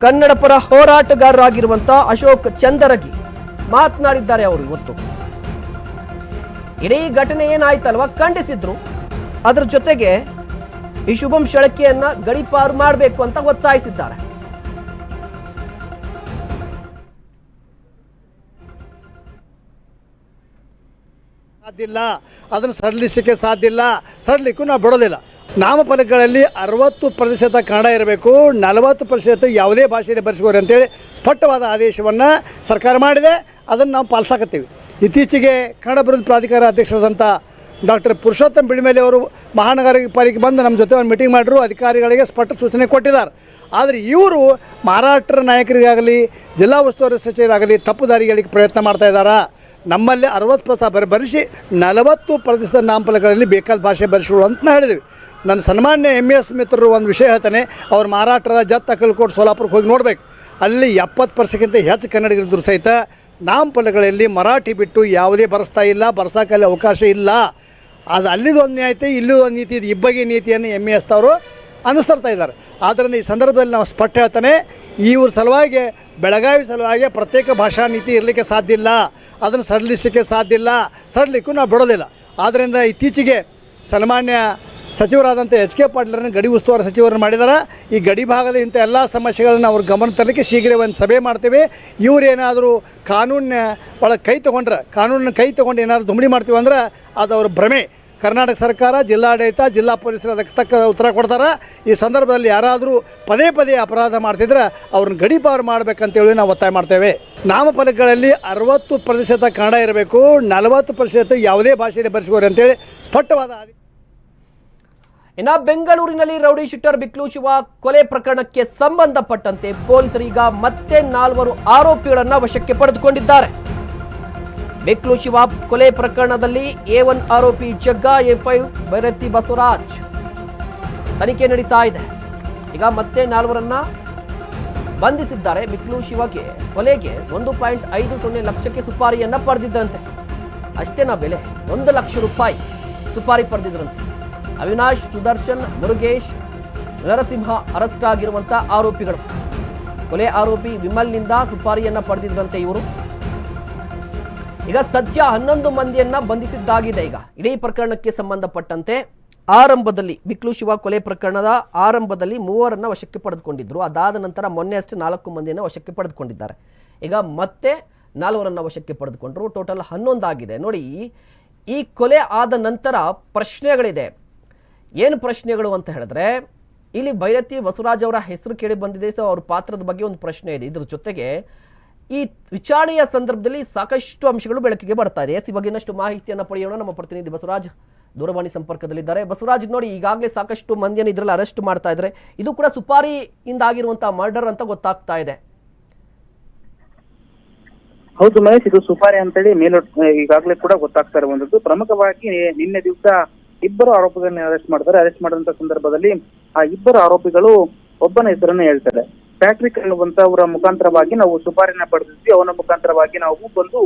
ಕನ್ನಡ ಪರ ಹೋರಾಟಗಾರರಾಗಿರುವಂತ ಅಶೋಕ್ ಚಂದರಗಿ ಮಾತನಾಡಿದ್ದಾರೆ ಅವರು ಇವತ್ತು. ಇಡೀ ಘಟನೆ ಏನಾಯ್ತಲ್ವಾ? ಖಂಡಿಸಿದ್ರು. ಅದ್ರ ಜೊತೆಗೆ ಈ ಶುಭಂ ಶಳಕೆಯನ್ನ ಗಡಿಪಾರು ಮಾಡಬೇಕು ಅಂತ ಒತ್ತಾಯಿಸಿದ್ದಾರೆ. ಸಾಧ್ಯಲ್ಲ ಅದನ್ನು ಸಡಿಲಿಸಲಿಕ್ಕೆ ಸಾಧ್ಯ ಇಲ್ಲ. ಸಡಲಿಕ್ಕೂ ನಾವು ಬಿಡೋದಿಲ್ಲ. ನಾಮಫಲಕಗಳಲ್ಲಿ ಅರವತ್ತು ಪ್ರತಿಶತ ಕನ್ನಡ ಇರಬೇಕು. ನಲವತ್ತು ಪ್ರತಿಶತ ಯಾವುದೇ ಭಾಷೆಯಲ್ಲಿ ಬರೆಸ್ಕೋರಿ ಅಂತೇಳಿ ಸ್ಪಷ್ಟವಾದ ಆದೇಶವನ್ನು ಸರ್ಕಾರ ಮಾಡಿದೆ. ಅದನ್ನು ನಾವು ಪಾಲಿಸಾಕತ್ತೀವಿ. ಇತ್ತೀಚೆಗೆ ಕನ್ನಡ ಅಭಿವೃದ್ಧಿ ಪ್ರಾಧಿಕಾರ ಅಧ್ಯಕ್ಷರಾದಂಥ ಡಾಕ್ಟರ್ ಪುರುಷೋತ್ತಮ್ ಬಿಳಿಮೇಲೆ ಅವರು ಮಹಾನಗರ ಪಾಲಿಕೆ ಬಂದು ನಮ್ಮ ಜೊತೆ ಒಂದು ಮೀಟಿಂಗ್ ಮಾಡಿದ್ರು. ಅಧಿಕಾರಿಗಳಿಗೆ ಸ್ಪಷ್ಟ ಸೂಚನೆ ಕೊಟ್ಟಿದ್ದಾರೆ. ಆದರೆ ಇವರು ಮಹಾರಾಷ್ಟ್ರ ನಾಯಕರಿಗಾಗಲಿ, ಜಿಲ್ಲಾ ಉಸ್ತುವಾರಿ ಸಚಿವರಾಗಲಿ, ತಪ್ಪು ದಾರಿಗಳಿಗೆ ಪ್ರಯತ್ನ ಮಾಡ್ತಾ ಇದ್ದಾರೆ? ನಮ್ಮಲ್ಲಿ ಅರವತ್ತು ಪ್ರಸ ಬರ ಬರೆಸಿ ನಲವತ್ತು ಪ್ರತಿಶತ ನಾಮಫಲಕಗಳಲ್ಲಿ ಬೇಕಾದ ಭಾಷೆ ಬರೆಸಿಕೊಳ್ಳು ಅಂತ ಹೇಳಿದ್ವಿ. ನನ್ನ ಸನ್ಮಾನ್ಯ ಎಂ ಎಸ್. ಮಿತ್ರರು ಒಂದು ವಿಷಯ ಹೇಳ್ತಾನೆ. ಅವ್ರು ಮಹಾರಾಷ್ಟ್ರದ ಜತ್ ಅಕಲ್ಕೋಟ್ ಸೋಲಾಪುರಕ್ಕೆ ಹೋಗಿ ನೋಡ್ಬೇಕು. ಅಲ್ಲಿ ಎಪ್ಪತ್ತು ಪರ್ಸೆಂಟ್ಗಿಂತ ಹೆಚ್ಚು ಕನ್ನಡಿಗರಿದ್ರು ಸಹಿತ ನಾಮಫಲಕಗಳಲ್ಲಿ ಮರಾಠಿ ಬಿಟ್ಟು ಯಾವುದೇ ಬರೆಸ್ತಾ ಇಲ್ಲ ಬರ್ಸೋಕ್ಕಲ್ಲಿ ಅವಕಾಶ ಇಲ್ಲ. ಅದು ಅಲ್ಲಿದು ಒಂದು ನೀತಿ ಇಲ್ಲೂ ಒಂದು ನೀತಿ, ಇದು ಇಬ್ಬಗೆ ನೀತಿಯನ್ನು ಎಂ ಎಸ್ ಅವರು ಅನುಸರ್ತಾ ಇದ್ದಾರೆ. ಆದ್ದರಿಂದ ಈ ಸಂದರ್ಭದಲ್ಲಿ ನಾವು ಸ್ಪಷ್ಟ ಹೇಳ್ತಾನೆ ಇವ್ರ ಸಲುವಾಗಿ, ಬೆಳಗಾವಿ ಸಲುವಾಗಿ ಪ್ರತ್ಯೇಕ ಭಾಷಾ ನೀತಿ ಇರಲಿಕ್ಕೆ ಸಾಧ್ಯ ಇಲ್ಲ. ಅದನ್ನು ಸಡಿಲಿಸಲಿಕ್ಕೆ ಸಾಧ್ಯ ಇಲ್ಲ. ಸಡಲಿಕ್ಕೂ ನಾವು ಬಿಡೋದಿಲ್ಲ. ಆದ್ದರಿಂದ ಇತ್ತೀಚೆಗೆ ಸನ್ಮಾನ್ಯ ಸಚಿವರಾದಂಥ ಎಚ್ ಕೆ ಪಾಟೀಲರನ್ನು ಗಡಿ ಉಸ್ತುವಾರಿ ಸಚಿವರನ್ನು ಮಾಡಿದ್ದಾರೆ ಈ ಗಡಿ ಭಾಗದ ಇಂಥ ಎಲ್ಲ ಸಮಸ್ಯೆಗಳನ್ನು ಅವ್ರ ಗಮನ ತರಲಿಕ್ಕೆ ಶೀಘ್ರ ಒಂದು ಸಭೆ ಮಾಡ್ತೀವಿ. ಇವರೇನಾದರೂ ಕಾನೂನಿನ ಒಳಗೆ ಕೈ ತೊಗೊಂಡ್ರೆ ಕಾನೂನಿನ ಕೈ ತೊಗೊಂಡು ಏನಾದರೂ ದುಮಡಿ ಮಾಡ್ತೀವಿ ಅಂದ್ರೆ ಅದು ಅವ್ರ ಭ್ರಮೆ. ಕರ್ನಾಟಕ ಸರ್ಕಾರ, ಜಿಲ್ಲಾಡಳಿತ, ಜಿಲ್ಲಾ ಪೊಲೀಸರು ಅದಕ್ಕೆ ತಕ್ಕ ಉತ್ತರ ಕೊಡ್ತಾರೆ. ಈ ಸಂದರ್ಭದಲ್ಲಿ ಯಾರಾದರೂ ಪದೇ ಪದೇ ಅಪರಾಧ ಮಾಡ್ತಿದ್ರೆ ಅವ್ರನ್ನ ಗಡಿಪಾರು ಮಾಡಬೇಕಂತೇಳಿ ನಾವು ಒತ್ತಾಯ ಮಾಡ್ತೇವೆ. ನಾಮಫಲಕಗಳಲ್ಲಿ ಅರವತ್ತು ಪ್ರತಿಶತ ಕನ್ನಡ ಇರಬೇಕು, ನಲವತ್ತು ಪ್ರತಿಶತ ಯಾವುದೇ ಭಾಷೆಯಲ್ಲಿ ಬರೆಸ್ಕೋರಿ ಅಂತೇಳಿ ಸ್ಪಷ್ಟವಾದ ಇನ್ನ ಬೆಂಗಳೂರಿನಲ್ಲಿ ರೌಡಿ ಶೂಟರ್ ಬಿಕ್ಲು ಶಿವ ಕೊಲೆ ಪ್ರಕರಣಕ್ಕೆ ಸಂಬಂಧಪಟ್ಟಂತೆ ಪೊಲೀಸರು ಈಗ ಮತ್ತೆ ನಾಲ್ವರು ಆರೋಪಿಗಳನ್ನು ವಶಕ್ಕೆ ಪಡೆದುಕೊಂಡಿದ್ದಾರೆ. ಬಿಕ್ಲು ಶಿವ ಕೊಲೆ ಪ್ರಕರಣದಲ್ಲಿ ಎ ಒನ್ ಆರೋಪಿ ಜಗ್ಗಾ ಎ ಫೈವ್ ಭೈರತಿ ಬಸವರಾಜ್ ತನಿಖೆ ನಡೀತಾ ಇದೆ. ಈಗ ಮತ್ತೆ ನಾಲ್ವರನ್ನ ಬಂಧಿಸಿದ್ದಾರೆ. ಬಿಕ್ಲು ಶಿವಗೆ ಕೊಲೆಗೆ ಒಂದು ಪಾಯಿಂಟ್ ಐದು ಸೊನ್ನೆ ಲಕ್ಷಕ್ಕೆ ಸುಪಾರಿಯನ್ನ ಪಡೆದಿದ್ರಂತೆ. ಅಷ್ಟೇನಾ ಬೆಲೆ, ಒಂದು ಲಕ್ಷ ರೂಪಾಯಿ ಸುಪಾರಿ ಪಡೆದಿದ್ರಂತೆ. ಅವಿನಾಶ್, ಸುದರ್ಶನ್, ಮುರುಗೇಶ್, ನರಸಿಂಹ ಅರೆಸ್ಟ್ ಆಗಿರುವಂತ ಆರೋಪಿಗಳು. ಕೊಲೆ ಆರೋಪಿ ವಿಮಲ್ನಿಂದ ಸುಪಾರಿಯನ್ನ ಪಡೆದಿದ್ರಂತೆ ಇವರು. ಈಗ ಸದ್ಯ ಹನ್ನೊಂದು ಮಂದಿಯನ್ನ ಬಂಧಿಸಿದ್ದಾಗಿದೆ ಈಗ. ಇಡೀ ಪ್ರಕರಣಕ್ಕೆ ಸಂಬಂಧಪಟ್ಟಂತೆ ಆರಂಭದಲ್ಲಿ ಬಿಕ್ಲು ಶಿವ ಕೊಲೆ ಪ್ರಕರಣದ ಆರಂಭದಲ್ಲಿ ಮೂವರನ್ನ ವಶಕ್ಕೆ ಪಡೆದುಕೊಂಡಿದ್ದರು ಅದಾದ ನಂತರ ಮೊನ್ನೆ ಅಷ್ಟೇ ನಾಲ್ಕು ಮಂದಿಯನ್ನ ವಶಕ್ಕೆ ಪಡೆದುಕೊಂಡಿದ್ದಾರೆ. ಈಗ ಮತ್ತೆ ನಾಲ್ವರನ್ನ ವಶಕ್ಕೆ ಪಡೆದುಕೊಂಡ್ರು. ಟೋಟಲ್ ಹನ್ನೊಂದಾಗಿದೆ. ನೋಡಿ, ಈ ಕೊಲೆ ಆದ ನಂತರ ಪ್ರಶ್ನೆಗಳಿದೆ. ಏನು ಪ್ರಶ್ನೆಗಳು ಅಂತ ಹೇಳಿದ್ರೆ, ಇಲ್ಲಿ ಭೈರತಿ ಬಸವರಾಜ್ ಅವರ ಹೆಸರು ಕೇಳಿ ಬಂದಿದೆ ಸೊ ಅವ್ರ ಪಾತ್ರದ ಬಗ್ಗೆ ಒಂದು ಪ್ರಶ್ನೆ ಇದೆ. ಇದ್ರ ಜೊತೆಗೆ ಈ ವಿಚಾರಣೆಯ ಸಂದರ್ಭದಲ್ಲಿ ಸಾಕಷ್ಟು ಅಂಶಗಳು ಬೆಳಕಿಗೆ ಬರ್ತಾ ಇದೆ. ಎಸ್ ಈ ಬಗ್ಗೆ ಇನ್ನಷ್ಟು ಮಾಹಿತಿಯನ್ನು ಪಡೆಯೋಣ. ನಮ್ಮ ಪ್ರತಿನಿಧಿ ಬಸವರಾಜ್ ದೂರವಾಣಿ ಸಂಪರ್ಕದಲ್ಲಿದ್ದಾರೆ. ಬಸವರಾಜ್, ನೋಡಿ, ಈಗಾಗಲೇ ಸಾಕಷ್ಟು ಮಂದಿಯನ್ನು ಇದರಲ್ಲಿ ಅರೆಸ್ಟ್ ಮಾಡ್ತಾ ಇದ್ದಾರೆ. ಇದು ಕೂಡ ಸುಪಾರಿಯಿಂದ ಆಗಿರುವಂತಹ ಮರ್ಡರ್ ಅಂತ ಗೊತ್ತಾಗ್ತಾ ಇದೆ. ಹೌದು ಮಹೇಶ್, ಇದು ಸುಪಾರಿ ಅಂತೇಳಿ ಮೇಲ್ ಈಗಾಗಲೇ ಕೂಡ ಗೊತ್ತಾಗ್ತಾ ಇರುವಂತದ್ದು. ಪ್ರಮುಖವಾಗಿ ನಿನ್ನೆ ದಿವಸ ಇಬ್ಬರು ಆರೋಪಿಗಳನ್ನ ಅರೆಸ್ಟ್ ಮಾಡ್ತಾರೆ ಅರೆಸ್ಟ್ ಮಾಡಿದಂತ ಸಂದರ್ಭದಲ್ಲಿ ಆ ಇಬ್ಬರು ಆರೋಪಿಗಳು ಒಬ್ಬನ ಹೆಸರನ್ನ ಹೇಳ್ತಾರೆ. ಪ್ಯಾಟ್ರಿಕ್ ಅನ್ನುವಂತವರ ಮುಖಾಂತರವಾಗಿ ನಾವು ಸುಪಾರಿನ ಪಡೆದಿದ್ವಿ. ಅವನ ಮುಖಾಂತರವಾಗಿ ನಾವು ಬಂದು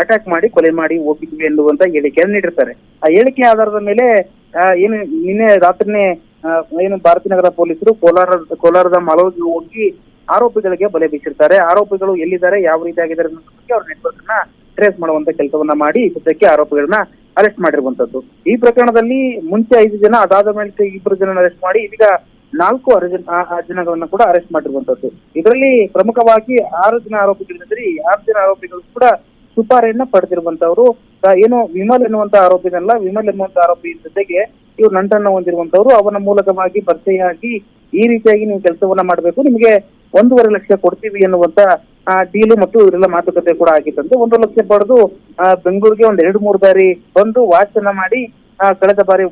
ಅಟ್ಯಾಕ್ ಮಾಡಿ, ಕೊಲೆ ಮಾಡಿ ಹೋಗಿದ್ವಿ ಎನ್ನುವಂತ ಹೇಳಿಕೆಯನ್ನು ನೀಡಿರ್ತಾರೆ. ಆ ಹೇಳಿಕೆ ಆಧಾರದ ಮೇಲೆ ಏನು, ನಿನ್ನೆ ರಾತ್ರಿನೇ ಏನು ಭಾರತೀನಗರ ಪೊಲೀಸರು ಕೋಲಾರ, ಕೋಲಾರದ ಮಲೋಗಿ ಹೋಗಿ ಆರೋಪಿಗಳಿಗೆ ಬಲೆ ಬೀಸಿರ್ತಾರೆ. ಆರೋಪಿಗಳು ಎಲ್ಲಿದ್ದಾರೆ, ಯಾವ ರೀತಿ ಆಗಿದ್ದಾರೆ ಅನ್ನೋದ್ರ ಅವ್ರ ನೆಟ್ವರ್ಕ್ನ ಟ್ರೇಸ್ ಮಾಡುವಂತ ಕೆಲಸವನ್ನ ಮಾಡಿ ಸದ್ಯಕ್ಕೆ ಆರೋಪಿಗಳನ್ನ ಅರೆಸ್ಟ್ ಮಾಡಿರುವಂತದ್ದು. ಈ ಪ್ರಕರಣದಲ್ಲಿ ಮುಂಚೆ ಐದು ಜನ, ಅದಾದ ಮೇಲೆ ಇಬ್ಬರು ಜನ ಅರೆಸ್ಟ್ ಮಾಡಿ, ಇದೀಗ ನಾಲ್ಕು ಜನಗಳನ್ನ ಕೂಡ ಅರೆಸ್ಟ್ ಮಾಡಿರುವಂತದ್ದು. ಇದರಲ್ಲಿ ಪ್ರಮುಖವಾಗಿ ಆರು ಜನ ಆರೋಪಿಗಳಿದ್ದರೆ ಆರು ಜನ ಆರೋಪಿಗಳು ಕೂಡ ಸುಪಾರಿಯನ್ನ ಪಡೆದಿರುವಂತವರು. ಏನು ವಿಮಲ್ ಎನ್ನುವಂತ ಆರೋಪಿನಲ್ಲ ವಿಮಲ್ ಎನ್ನುವಂತ ಆರೋಪಿ ಜೊತೆಗೆ ಇವ್ರು ನಂಟನ್ನ ಹೊಂದಿರುವಂತವ್ರು. ಅವನ ಮೂಲಕವಾಗಿ ಪರಿಚಯವಾಗಿ ಈ ರೀತಿಯಾಗಿ ನೀವು ಕೆಲಸವನ್ನ ಮಾಡಬೇಕು. ನಿಮಗೆ ಒಂದೂವರೆ ಲಕ್ಷ ಕೊಡ್ತೀವಿ ಎನ್ನುವಂತ ಡೀಲು ಮತ್ತು ಇವರೆಲ್ಲ ಮಾತುಕತೆ ಕೂಡ ಆಗಿತ್ತಂತೆ. ಒಂದು ಲಕ್ಷ ಪಡೆದು ಬೆಂಗಳೂರಿಗೆ ಒಂದ್ ಎರಡು ಮೂರು ಬಾರಿ ಬಂದು ವಾಚನ ಮಾಡಿ ಕಳೆದ ಬಾರಿ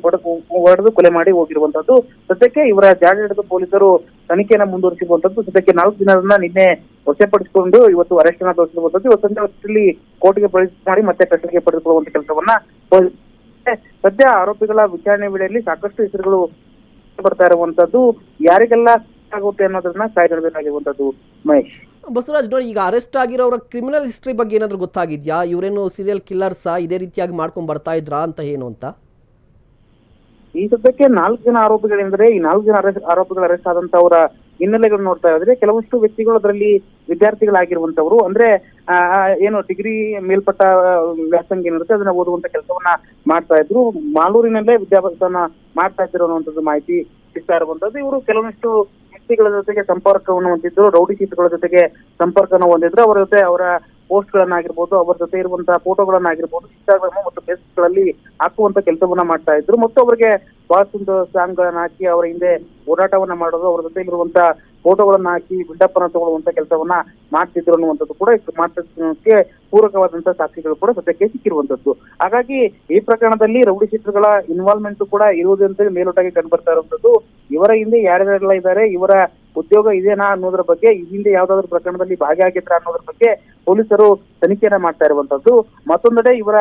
ಹೊಡೆದು ಕೊಲೆ ಮಾಡಿ ಹೋಗಿರುವಂತದ್ದು. ಸದ್ಯಕ್ಕೆ ಇವರ ಜಾಗ ಹಿಡಿದು ಪೊಲೀಸರು ತನಿಖೆಯನ್ನ ಮುಂದುವರಿಸಿರುವಂತದ್ದು. ಸದ್ಯಕ್ಕೆ ನಾಲ್ಕು ದಿನದನ್ನ ನಿನ್ನೆ ವಶಪಡಿಸಿಕೊಂಡು ಇವತ್ತು ಅರೆಸ್ಟ್ ಅನ್ನ ತೋರಿಸಿರುವಂತದ್ದು. ಇವತ್ತು ಸಂಜೆ ಹೊತ್ತಲ್ಲಿ ಕೋರ್ಟ್ಗೆ ಮಾಡಿ ಮತ್ತೆ ಕಸ್ಟಡಿಗೆ ಪಡೆದುಕೊಳ್ಳುವಂತ ಕೆಲಸವನ್ನ ಸದ್ಯ ಆರೋಪಿಗಳ ವಿಚಾರಣೆ ವೇಳೆಯಲ್ಲಿ ಸಾಕಷ್ಟು ಹೆಸರುಗಳು ಬರ್ತಾ ಇರುವಂತದ್ದು. ಯಾರಿಗೆಲ್ಲ ಆಗುತ್ತೆ ಅನ್ನೋದನ್ನ ಕಾಯ್ದಿಡಬೇಕಾಗಿರುವಂತದ್ದು ಮಹೇಶ್. ಬಸವರಾಜ್ ನೋಡಿ ಈಗ ಅರೆಸ್ಟ್ ಆಗಿರೋರ ಕ್ರಿಮಿನಲ್ ಹಿಸ್ಟ್ರಿ ಬಗ್ಗೆ ಏನಾದರೂ ಗೊತ್ತಾಗಿದ್ಯಾ? ಇವರೇನು ಸೀರಿಯಲ್ ಕಿಲ್ಲರ್ಸಾ ಇದೇ ರೀತಿಯಾಗಿ ಮಾಡ್ಕೊಂಡು ಬರ್ತಾ ಇದ್ರಾ ಅಂತ ಏನು ಅಂತ? ಈ ಸದ್ಯಕ್ಕೆ ನಾಲ್ಕು ಜನ ಆರೋಪಿಗಳೆಂದರೆ ಈ ನಾಲ್ಕು ಜನ ಅರೆಸ್ಟ್ ಆರೋಪಿಗಳು ಅರೆಸ್ಟ್ ಆದಂತವರ ಹಿನ್ನೆಲೆಗಳು ನೋಡ್ತಾ ಇದ್ರೆ ಕೆಲವಷ್ಟು ವ್ಯಕ್ತಿಗಳು ಅದರಲ್ಲಿ ವಿದ್ಯಾರ್ಥಿಗಳಾಗಿರುವಂತವರು ಅಂದ್ರೆ ಏನು ಡಿಗ್ರಿ ಮೇಲ್ಪಟ್ಟ ವ್ಯಾಸಂಗ ಏನಿರುತ್ತೆ ಅದನ್ನ ಓದುವಂತ ಕೆಲಸವನ್ನ ಮಾಡ್ತಾ ಇದ್ರು. ಮಾಲೂರಿನಲ್ಲೇ ವಿದ್ಯಾಭ್ಯಾಸವನ್ನ ಮಾಡ್ತಾ ಇದ್ರು ಅನ್ನುವಂಥದ್ದು ಮಾಹಿತಿ ಸಿಗ್ತಾ ಇರುವಂತದ್ದು ಇವರು ಕೆಲವೊಂದಿಷ್ಟು ವ್ಯಕ್ತಿಗಳ ಜೊತೆಗೆ ಸಂಪರ್ಕವನ್ನು ಹೊಂದಿದ್ರು, ರೌಡಿ ಶೀಟ್ಗಳ ಜೊತೆಗೆ ಸಂಪರ್ಕವನ್ನು ಹೊಂದಿದ್ರು, ಅವರ ಜೊತೆ ಅವರ ಪೋಸ್ಟ್ ಗಳನ್ನಾಗಿರ್ಬೋದು ಅವರ ಜೊತೆ ಇರುವಂತಹ ಫೋಟೋಗಳನ್ನಾಗಿರ್ಬೋದು ಇನ್ಸ್ಟಾಗ್ರಾಮ್ ಮತ್ತು ಫೇಸ್ಬುಕ್ಗಳಲ್ಲಿ ಹಾಕುವಂತ ಕೆಲಸವನ್ನ ಮಾಡ್ತಾ ಇದ್ರು. ಮತ್ತು ಅವರಿಗೆ ಬಹಳಷ್ಟು ಸಾಂಗ್ ಗಳನ್ನ ಹಾಕಿ, ಅವರ ಹಿಂದೆ ಓಡಾಟವನ್ನ ಮಾಡೋದು, ಅವರ ಜೊತೆ ಇರುವಂತ ಫೋಟೋಗಳನ್ನ ಹಾಕಿ ಬಿಲ್ಡಪ್ ತಗೊಳ್ಳುವಂತ ಕೆಲಸವನ್ನ ಮಾಡ್ತಿದ್ರು ಅನ್ನುವಂಥದ್ದು ಕೂಡ ಮಾತಕ್ಕೆ ಪೂರಕವಾದಂತ ಸಾಕ್ಷಿಗಳು ಕೂಡ ಸದ್ಯಕ್ಕೆ ಸಿಕ್ಕಿರುವಂತದ್ದು ಹಾಗಾಗಿ ಈ ಪ್ರಕರಣದಲ್ಲಿ ರೌಡಿ ಶೀಟರ್ಗಳ ಇನ್ವಾಲ್ವ್ಮೆಂಟ್ ಕೂಡ ಇರುವುದು ಅಂತ ಮೇಲೋಟಾಗಿ ಕಂಡು ಬರ್ತಾ ಇರುವಂತದ್ದು ಇವರ ಹಿಂದೆ ಯಾರ್ಯಾರೆಲ್ಲ ಇದ್ದಾರೆ, ಇವರ ಉದ್ಯೋಗ ಇದೇನಾ ಅನ್ನೋದ್ರ ಬಗ್ಗೆ, ಈ ಹಿಂದೆ ಯಾವ್ದಾದ್ರು ಪ್ರಕರಣದಲ್ಲಿ ಭಾಗಿಯಾಗಿದ್ರ ಅನ್ನೋದ್ರ ಬಗ್ಗೆ ಪೊಲೀಸರು ತನಿಖೆಯನ್ನ ಮಾಡ್ತಾ ಇರುವಂತದ್ದು ಮತ್ತೊಂದೆಡೆ ಇವರ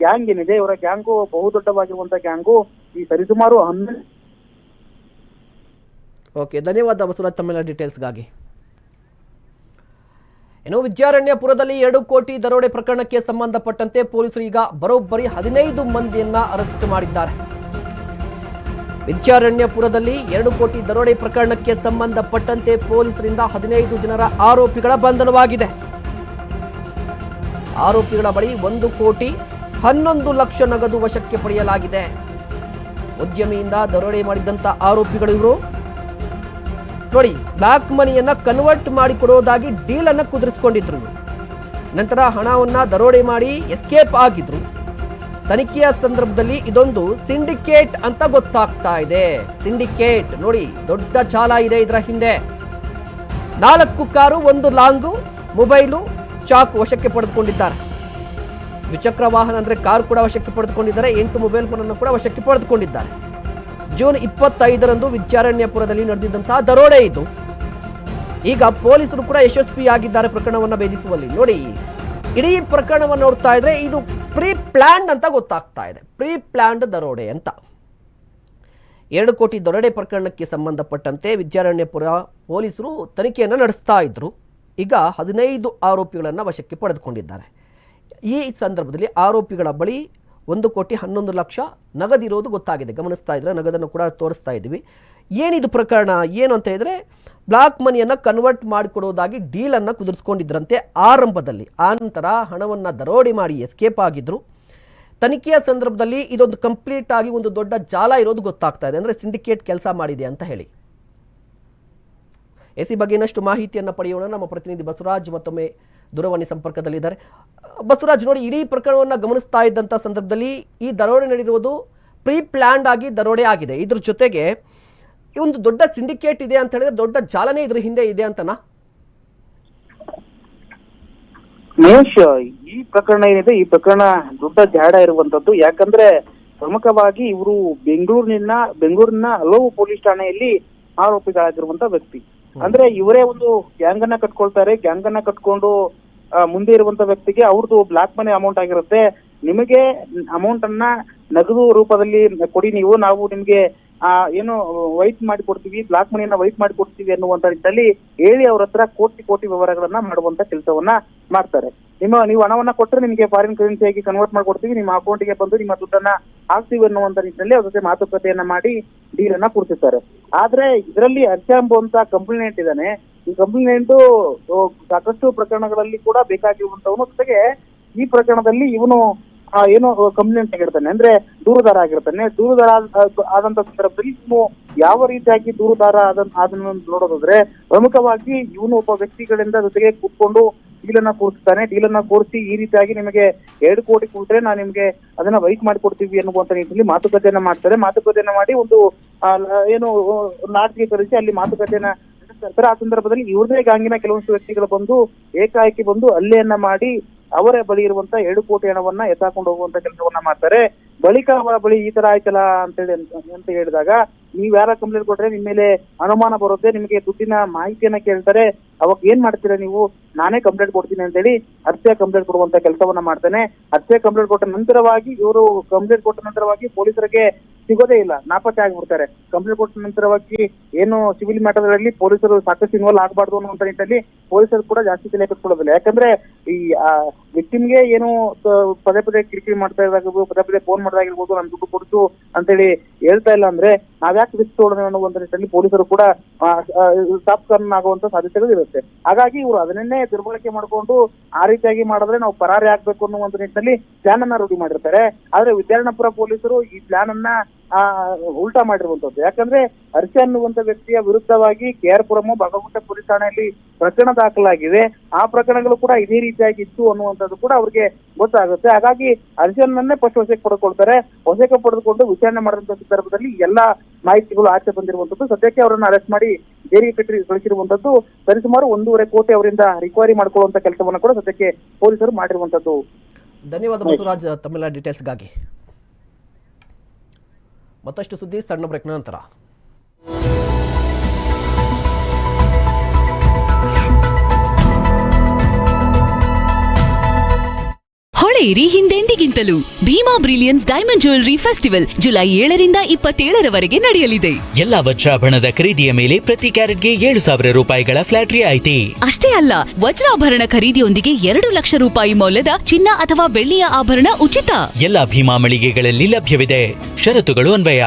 ಗ್ಯಾಂಗ್ ಏನಿದೆ, ಇವರ ಗ್ಯಾಂಗು ಬಹುದೊಡ್ಡವಾಗಿರುವಂತ ಗ್ಯಾಂಗು ಈ ಸರಿಸುಮಾರು ಹನ್ನೊಂದು ಓಕೆ ಧನ್ಯವಾದ ಬಸವರಾಜ್ ತಮ್ಮೆಲ್ಲ ಡೀಟೇಲ್ಸ್ಗಾಗಿ ಇನ್ನು ವಿದ್ಯಾರಣ್ಯಪುರದಲ್ಲಿ ಎರಡು ಕೋಟಿ ದರೋಡೆ ಪ್ರಕರಣಕ್ಕೆ ಸಂಬಂಧಪಟ್ಟಂತೆ ಪೊಲೀಸರು ಈಗ ಬರೋಬ್ಬರಿ ಹದಿನೈದು ಮಂದಿಯನ್ನ ಅರೆಸ್ಟ್ ಮಾಡಿದ್ದಾರೆ. ವಿದ್ಯಾರಣ್ಯಪುರದಲ್ಲಿ ಎರಡು ಕೋಟಿ ದರೋಡೆ ಪ್ರಕರಣಕ್ಕೆ ಸಂಬಂಧಪಟ್ಟಂತೆ ಪೊಲೀಸರಿಂದ ಹದಿನೈದು ಜನರ ಆರೋಪಿಗಳ ಬಂಧನವಾಗಿದೆ. ಆರೋಪಿಗಳ ಬಳಿ ಒಂದು ಕೋಟಿ ಹನ್ನೊಂದು ಲಕ್ಷ ನಗದು ವಶಕ್ಕೆ ಪಡೆಯಲಾಗಿದೆ. ಉದ್ಯಮಿಯಿಂದ ದರೋಡೆ ಮಾಡಿದಂತ ಆರೋಪಿಗಳು ಇವರು. ನೋಡಿ ಬ್ಲಾಕ್ ಮನಿಯನ್ನ ಕನ್ವರ್ಟ್ ಮಾಡಿ ಕೊಡೋದಾಗಿ ಡೀಲ್ ಅನ್ನ ಕುದುರಿಸಿಕೊಂಡಿದ್ರು. ನಂತರ ಹಣವನ್ನ ದರೋಡೆ ಮಾಡಿ ಎಸ್ಕೇಪ್ ಆಗಿದ್ರು. ತನಿಖೆಯ ಸಂದರ್ಭದಲ್ಲಿ ಇದೊಂದು ಸಿಂಡಿಕೇಟ್ ಅಂತ ಗೊತ್ತಾಗ್ತಾ ಇದೆ. ಸಿಂಡಿಕೇಟ್ ನೋಡಿ, ದೊಡ್ಡ ಚಾಲ ಇದೆ ಇದರ ಹಿಂದೆ. ನಾಲ್ಕು ಕಾರು, ಒಂದು ಲಾಂಗು, ಮೊಬೈಲು, ಚಾಕ್ ವಶಕ್ಕೆ ಪಡೆದುಕೊಂಡಿದ್ದಾರೆ. ದ್ವಿಚಕ್ರ ವಾಹನ ಅಂದ್ರೆ ಕಾರು ಕೂಡ ವಶಕ್ಕೆ ಪಡೆದುಕೊಂಡಿದ್ದಾರೆ, ಎಂಟು ಮೊಬೈಲ್ ಫೋನ್ ಅನ್ನು ಕೂಡ ವಶಕ್ಕೆ ಪಡೆದುಕೊಂಡಿದ್ದಾರೆ. ಜೂನ್ ಇಪ್ಪತ್ತೈದರಂದು ವಿದ್ಯಾರಣ್ಯಪುರದಲ್ಲಿ ನಡೆದಿದ್ದಂತಹ ದರೋಡೆ ಇದು. ಈಗ ಪೊಲೀಸರು ಕೂಡ ಯಶಸ್ವಿಯಾಗಿದ್ದಾರೆ ಪ್ರಕರಣವನ್ನು ಭೇದಿಸುವಲ್ಲಿ. ನೋಡಿ, ಇಡೀ ಪ್ರಕರಣವನ್ನು ನೋಡ್ತಾ ಇದ್ರೆ ಇದು ಪ್ರೀ ಪ್ಲಾನ್ಡ್ ಅಂತ ಗೊತ್ತಾಗ್ತಾ ಇದೆ. ಪ್ರೀ ಪ್ಲಾನ್ಡ್ ದರೋಡೆ ಅಂತ. ಎರಡು ಕೋಟಿ ದರೋಡೆ ಪ್ರಕರಣಕ್ಕೆ ಸಂಬಂಧಪಟ್ಟಂತೆ ವಿದ್ಯಾರಣ್ಯಪುರ ಪೊಲೀಸರು ತನಿಖೆಯನ್ನು ನಡೆಸ್ತಾ ಇದ್ರು. ಈಗ ಹದಿನೈದು ಆರೋಪಿಗಳನ್ನು ವಶಕ್ಕೆ ಪಡೆದುಕೊಂಡಿದ್ದಾರೆ. ಈ ಸಂದರ್ಭದಲ್ಲಿ ಆರೋಪಿಗಳ ಬಳಿ ಒಂದು ಕೋಟಿ ಹನ್ನೊಂದು ಲಕ್ಷ ನಗದಿರೋದು ಗೊತ್ತಾಗಿದೆ. ಗಮನಿಸ್ತಾ ಇದ್ರೆ ನಗದನ್ನು ಕೂಡ ತೋರಿಸ್ತಾ ಇದ್ದೀವಿ. ಏನಿದು ಪ್ರಕರಣ? ಏನು ಅಂತ ಹೇಳಿದ್ರೆ, ಬ್ಲಾಕ್ ಮನಿಯನ್ನು ಕನ್ವರ್ಟ್ ಮಾಡಿಕೊಡೋದಾಗಿ ಡೀಲನ್ನು ಕುದುರಿಸ್ಕೊಂಡಿದ್ರಂತೆ ಆರಂಭದಲ್ಲಿ. ಆನಂತರ ಹಣವನ್ನು ದರೋಡೆ ಮಾಡಿ ಎಸ್ಕೇಪ್ ಆಗಿದ್ರು. ತನಿಖೆಯ ಸಂದರ್ಭದಲ್ಲಿ ಇದೊಂದು ಕಂಪ್ಲೀಟ್ ಆಗಿ ಒಂದು ದೊಡ್ಡ ಜಾಲ ಇರೋದು ಗೊತ್ತಾಗ್ತಾ ಇದೆ. ಅಂದರೆ ಸಿಂಡಿಕೇಟ್ ಕೆಲಸ ಮಾಡಿದೆ ಅಂತ ಹೇಳಿ. ಎಸಿ ಬಗ್ಗೆ ಇನ್ನಷ್ಟು ಮಾಹಿತಿಯನ್ನು ಪಡೆಯೋಣ. ನಮ್ಮ ಪ್ರತಿನಿಧಿ ಬಸವರಾಜ್ ಮತ್ತೊಮ್ಮೆ ದೂರವಾಣಿ ಸಂಪರ್ಕದಲ್ಲಿದ್ದಾರೆ. ಬಸವರಾಜ್ ನೋಡಿ, ಇಡೀ ಪ್ರಕರಣವನ್ನು ಗಮನಿಸ್ತಾ ಇದ್ದಂಥ ಸಂದರ್ಭದಲ್ಲಿ ಈ ದರೋಡೆ ನಡೆದಿರುವುದು ಪ್ರೀ ಪ್ಲ್ಯಾಂಡ್ ಆಗಿ ದರೋಡೆ ಆಗಿದೆ. ಇದ್ರ ಜೊತೆಗೆ ಈ ಒಂದು ದೊಡ್ಡ ಸಿಂಡಿಕೇಟ್ ಇದೆ ಅಂತ ಹೇಳಿದ್ರೆ ದೊಡ್ಡ ಜಾಲನೆ ಇದ್ರ ಹಿಂದೆ ಇದೆ ಅಂತನಾ? ಮಹೇಶ್ ಈ ಪ್ರಕರಣ ಏನಿದೆ, ಈ ಪ್ರಕರಣ ದೊಡ್ಡ ಜಾಡ ಇರುವಂತದ್ದು. ಯಾಕಂದ್ರೆ ಪ್ರಮುಖವಾಗಿ ಇವರು ಬೆಂಗಳೂರಿನ ಬೆಂಗಳೂರಿನ ಹಲವು ಪೊಲೀಸ್ ಠಾಣೆಯಲ್ಲಿ ಆರೋಪಿಗಳಾಗಿರುವಂತ ವ್ಯಕ್ತಿ. ಅಂದ್ರೆ ಇವರೇ ಒಂದು ಗ್ಯಾಂಗ್ ಅನ್ನ ಕಟ್ಕೊಳ್ತಾರೆ. ಗ್ಯಾಂಗ್ ಅನ್ನ ಕಟ್ಕೊಂಡು ಮುಂದೆ ಇರುವಂತ ವ್ಯಕ್ತಿಗೆ ಅವ್ರದ್ದು ಬ್ಲಾಕ್ ಮನಿ ಅಮೌಂಟ್ ಆಗಿರುತ್ತೆ. ನಿಮಗೆ ಅಮೌಂಟ್ ಅನ್ನ ನಗದು ರೂಪದಲ್ಲಿ ಕೊಡಿ ನೀವು. ನಾವು ನಿಮ್ಗೆ, ಆ, ಏನು ವೈಟ್ ಮಾಡಿ ಕೊಡ್ತೀವಿ ಬ್ಲಾಕ್ ಮನಿಯನ್ನ ವೈಟ್ ಮಾಡಿ ಕೊಡ್ತೀವಿ ಅನ್ನುವಂತ ನಿಟ್ಟಿನಲ್ಲಿ ಹೇಳಿ ಅವ್ರ ಹತ್ರ ಕೋಟಿ ಕೋಟಿ ವ್ಯವಹಾರಗಳನ್ನ ಮಾಡುವಂತ ಕೆಲಸವನ್ನ ಮಾಡ್ತಾರೆ. ನಿಮ್ಮ, ನೀವು ಹಣವನ್ನ ಕೊಟ್ಟರೆ ನಿಮಗೆ ಫಾರಿನ್ ಕರೆನ್ಸಿ ಆಗಿ ಕನ್ವರ್ಟ್ ಮಾಡ್ಕೊಡ್ತೀವಿ. ನಿಮ್ಮ ಅಕೌಂಟ್ಗೆ ಬಂದು ನಿಮ್ಮ ದುಡ್ಡನ್ನ ಹಾಕ್ತೀವಿ ಅನ್ನುವಂತ ನಿಟ್ಟಿನಲ್ಲಿ ಅವ್ರ ಜೊತೆ ಮಾತುಕತೆಯನ್ನ ಮಾಡಿ ಡೀಲ್ ಅನ್ನ ಕೊಡ್ತಿರ್ತಾರೆ ಆದ್ರೆ ಇದರಲ್ಲಿ ಅರ್ಚಾಂಬು ಅಂತ ಕಂಪ್ಲೇಂಟ್ ಇದ್ದಾನೆ ಈ ಕಂಪ್ಲೇಂಟು ಸಾಕಷ್ಟು ಪ್ರಕರಣಗಳಲ್ಲಿ ಕೂಡ ಬೇಕಾಗಿರುವಂತವನು ಜೊತೆಗೆ ಈ ಪ್ರಕರಣದಲ್ಲಿ ಇವನು ಏನು ಕಂಪ್ಲೇಂಟ್ ಆಗಿರ್ತಾನೆ. ಅಂದ್ರೆ ದೂರುದಾರ ಆಗಿರ್ತಾನೆ. ದೂರುದಾರ ಆದ- ಆದಂತ ಸಂದರ್ಭದಲ್ಲಿ ಇವನು ಯಾವ ರೀತಿಯಾಗಿ ದೂರುದಾರ ಅದನ್ನ ನೋಡೋದಾದ್ರೆ, ಪ್ರಮುಖವಾಗಿ ಇವನು ಒಬ್ಬ ವ್ಯಕ್ತಿಗಳಿಂದ ಜೊತೆಗೆ ಕೂತ್ಕೊಂಡು ಡೀಲ್ ಅನ್ನ ಕೂರಿಸ್ತಾನೆ. ಡೀಲನ್ನ ಕೂರಿಸಿ ಈ ರೀತಿಯಾಗಿ ನಿಮಗೆ ಎರಡು ಕೋಟಿ ಕೊಟ್ರೆ ನಾನ್ ನಿಮ್ಗೆ ಅದನ್ನ ವೈಟ್ ಮಾಡಿಕೊಡ್ತೀವಿ ಅನ್ನುವಂತ ನಿಟ್ಟಿನಲ್ಲಿ ಮಾತುಕತೆಯನ್ನ ಮಾಡ್ತಾರೆ. ಮಾತುಕತೆಯನ್ನ ಮಾಡಿ ಒಂದು ಏನು ನಾಟಿಗೆ ಕರೆಸಿ ಅಲ್ಲಿ ಮಾತುಕತೆಯನ್ನ ನಡೆಸ್ತಾರೆ ಆ ಸಂದರ್ಭದಲ್ಲಿ ಇವ್ರದೇ ಗಾಂಗಿನ ಕೆಲವೊಂದು ವ್ಯಕ್ತಿಗಳು ಬಂದು ಏಕಾಏಕಿ ಬಂದು ಹಲ್ಲೆಯನ್ನ ಮಾಡಿ ಅವರ ಬಳಿ ಇರುವಂತ ಎರಡು ಕೋಟಿ ಹಣವನ್ನ ಎತ್ತಾಕೊಂಡು ಹೋಗುವಂತ ಕೆಲಸವನ್ನ ಮಾಡ್ತಾರೆ. ಬಳಿಕ ಅವರ ಬಳಿ ಈ ತರ ಆಯ್ತಲ್ಲ ಅಂತೇಳಿ ಅಂತ- ಅಂತ ಹೇಳಿದಾಗ ನೀವ್ ಯಾರ ಕಂಪ್ಲೇಂಟ್ ಕೊಟ್ರೆ ನಿಮ್ ಮೇಲೆ ಅನುಮಾನ ಬರುತ್ತೆ, ನಿಮಗೆ ದುಡ್ಡಿನ ಮಾಹಿತಿಯನ್ನ ಕೇಳ್ತಾರೆ, ಅವಾಗ ಏನ್ ಮಾಡ್ತೀರಾ ನೀವು? ನಾನೇ ಕಂಪ್ಲೇಂಟ್ ಕೊಡ್ತೀನಿ ಅಂತೇಳಿ ಹತ್ಯೆ ಕಂಪ್ಲೇಂಟ್ ಕೊಡುವಂತ ಕೆಲಸವನ್ನ ಮಾಡ್ತಾನೆ. ಹತ್ಯೆ ಕಂಪ್ಲೇಂಟ್ ಕೊಟ್ಟ ನಂತರವಾಗಿ ಇವರು ಕಂಪ್ಲೇಂಟ್ ಕೊಟ್ಟ ನಂತರವಾಗಿ ಪೊಲೀಸರಿಗೆ ಸಿಗೋದೇ ಇಲ್ಲ, ನಾಪತ್ತೆ ಆಗ್ಬಿಡ್ತಾರೆ. ಕಂಪ್ಲೇಂಟ್ ಕೊಟ್ಟ ನಂತರವಾಗಿ ಏನು ಸಿವಿಲ್ ಮ್ಯಾಟರ್ಗಳಲ್ಲಿ ಪೊಲೀಸರು ಸಾಕಷ್ಟು ಇನ್ವಾಲ್ವ್ ಆಗಬಾರ್ದು ಅನ್ನುವಂತ ನಿಟ್ಟಿನಲ್ಲಿ ಪೊಲೀಸರು ಕೂಡ ಜಾಸ್ತಿ ತಲೆ ಕಟ್ಕೊಳ್ಳೋದಿಲ್ಲ ಯಾಕಂದ್ರೆ ಈ ವಿಕ್ಟಿಮ್ಗೆ ಏನು ಪದೇ ಪದೇ ಕಿರಿಕಿರಿ ಮಾಡ್ತಾ ಇದ್ದಾಗಿರ್ಬೋದು, ಪದೇ ಪದೇ ಫೋನ್ ಮಾಡ್ದಾಗಿರ್ಬೋದು ನಾನು ದುಡ್ಡು ಕೊಡ್ತು ಅಂತೇಳಿ ಹೇಳ್ತಾ ಇಲ್ಲ ಅಂದ್ರೆ ನಾವ್ಯಾಕೆ ರಿಸ್ಕ್ ಅನ್ನೋ ಒಂದು ನಿಟ್ಟಿನಲ್ಲಿ ಪೊಲೀಸರು ಕೂಡ ಕರ್ನ್ ಆಗುವಂತ ಸಾಧ್ಯತೆಗಳು ಇರುತ್ತೆ. ಹಾಗಾಗಿ ಇವರು ಅದನ್ನೇ ದುರ್ಬಳಕೆ ಮಾಡಿಕೊಂಡು ಆ ರೀತಿಯಾಗಿ ಮಾಡಿದ್ರೆ ನಾವು ಪರಾರಿ ಆಗ್ಬೇಕು ಒಂದು ನಿಟ್ಟಿನಲ್ಲಿ ಪ್ಲಾನ್ ಅನ್ನ ರೂಢಿ ಮಾಡಿರ್ತಾರೆ. ಆದ್ರೆ ವಿದ್ಯಾರಣ್ಯಪುರ ಪೊಲೀಸರು ಈ ಪ್ಲಾನ್ ಅನ್ನ ಉಲ್ಟಾ ಮಾಡಿರುವಂತದ್ದು. ಯಾಕಂದ್ರೆ ಹರ್ಷ ಅನ್ನುವಂತ ವ್ಯಕ್ತಿಯ ವಿರುದ್ಧವಾಗಿ K R Puram Bagalkote police ಠಾಣೆಯಲ್ಲಿ ಪ್ರಕರಣ ದಾಖಲಾಗಿದೆ. ಆ ಪ್ರಕರಣಗಳು ಕೂಡ ಇದೇ ರೀತಿಯಾಗಿ ಇತ್ತು ಅನ್ನುವಂಥದ್ದು ಕೂಡ ಅವ್ರಿಗೆ ಗೊತ್ತಾಗುತ್ತೆ. ಹಾಗಾಗಿ ಹರ್ಷನ್ನನ್ನೇ ಫಸ್ಟ್ ವಶಕ್ಕೆ ಪಡೆದುಕೊಳ್ತಾರೆ. ವಶಕ್ಕೆ ಪಡೆದುಕೊಂಡು ವಿಚಾರಣೆ ಮಾಡಿದಂತ ಸಂದರ್ಭದಲ್ಲಿ ಎಲ್ಲಾ ಮಾಹಿತಿಗಳು ಆಚೆ ಬಂದಿರುವಂತದ್ದು ಸದ್ಯಕ್ಕೆ ಅವರನ್ನ ಅರೆಸ್ಟ್ ಮಾಡಿ ಜೈಲಿಗೆ ಕಟ್ಟಿ ಕಳಿಸಿರುವಂತದ್ದು ಸರಿಸುಮಾರು ಒಂದೂವರೆ ಕೋಟಿ ಅವರಿಂದ ರಿಕ್ವೈರಿ ಮಾಡ್ಕೊಳ್ಳುವಂತ ಕೆಲಸವನ್ನ ಕೂಡ ಸದ್ಯಕ್ಕೆ ಪೊಲೀಸರು ಮಾಡಿರುವಂತದ್ದು ಧನ್ಯವಾದ ಬಸವರಾಜ್, ತಮ್ಮೆಲ್ಲ ಡೀಟೇಲ್ಸ್ಗಾಗಿ. ಮತ್ತಷ್ಟು ಸುದ್ದಿ ಸಣ್ಣ ಬ್ರೇಕ್ನ ನಂತರ. ಪಡೆಯಿರಿ ಹಿಂದೆಂದಿಗಿಂತಲೂ. Bhima brilliance diamond jewellery festival July ಏಳರಿಂದ ಇಪ್ಪತ್ತೇಳರವರೆಗೆ ನಡೆಯಲಿದೆ. ಎಲ್ಲ ವಜ್ರಾಭರಣದ ಖರೀದಿಯ ಮೇಲೆ ಪ್ರತಿ ಕ್ಯಾರೆಟ್ಗೆ ಏಳು ಸಾವಿರ ರೂಪಾಯಿಗಳ ಫ್ಲಾಟ್ ರಿಯಾಯಿತಿ ಅಷ್ಟೇ ಅಲ್ಲ ವಜ್ರಾಭರಣ ಖರೀದಿಯೊಂದಿಗೆ ಎರಡು ಲಕ್ಷ ರೂಪಾಯಿ ಮೌಲ್ಯದ ಚಿನ್ನ ಅಥವಾ ಬೆಳ್ಳಿಯ ಆಭರಣ ಉಚಿತ. ಎಲ್ಲ ಭೀಮಾ ಮಳಿಗೆಗಳಲ್ಲಿ ಲಭ್ಯವಿದೆ. ಷರತ್ತುಗಳು ಅನ್ವಯ.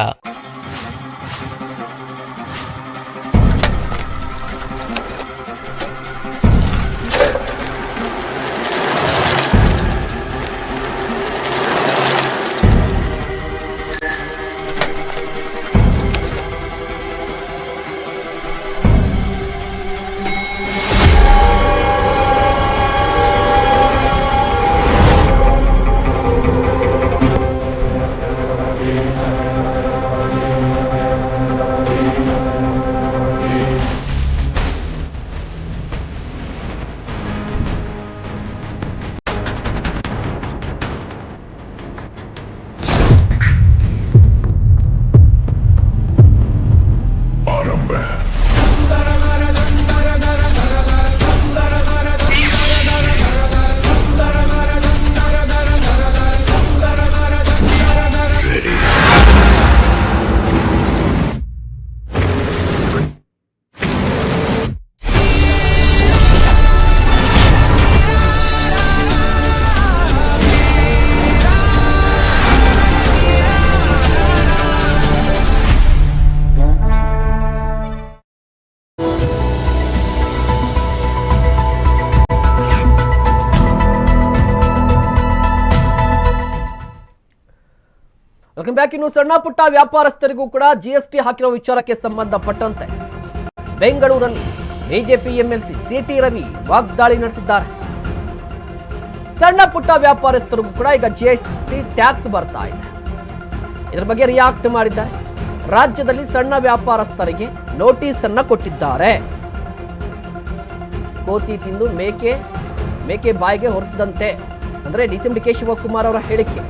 ಬ್ಯಾಕ್ ಇನ್ನು ಸಣ್ಣ ಪುಟ್ಟ ವ್ಯಾಪಾರಸ್ಥರಿಗೂ ಕೂಡ ಜಿಎಸ್ಟಿ ಹಾಕಿರೋ ವಿಚಾರಕ್ಕೆ ಸಂಬಂಧಪಟ್ಟಂತೆ ಬೆಂಗಳೂರಲ್ಲಿ ಬಿಜೆಪಿ ಎಂಎಲ್ಸಿ ಸಿಟಿ ರವಿ ವಾಗ್ದಾಳಿ ನಡೆಸಿದ್ದಾರೆ. ಸಣ್ಣ ಪುಟ್ಟ ವ್ಯಾಪಾರಸ್ಥರಿಗೂ ಕೂಡ ಈಗ ಜಿಎಸ್ಟಿ ಟ್ಯಾಕ್ಸ್ ಬರ್ತಾ ಇದೆ. ಇದರ ಬಗ್ಗೆ ರಿಯಾಕ್ಟ್ ಮಾಡಿದ್ದಾರೆ. ರಾಜ್ಯದಲ್ಲಿ ಸಣ್ಣ ವ್ಯಾಪಾರಸ್ಥರಿಗೆ ನೋಟಿಸ್ ಅನ್ನ ಕೊಟ್ಟಿದ್ದಾರೆ. ಕೋತಿ ತಿಂದು ಮೇಕೆ ಮೇಕೆ ಬಾಯಿಗೆ ಹೊರಿಸಿದಂತೆ, ಅಂದ್ರೆ ಡಿ ಕೆ ಶಿವಕುಮಾರ್ ಅವರ ಹೇಳಿಕೆ.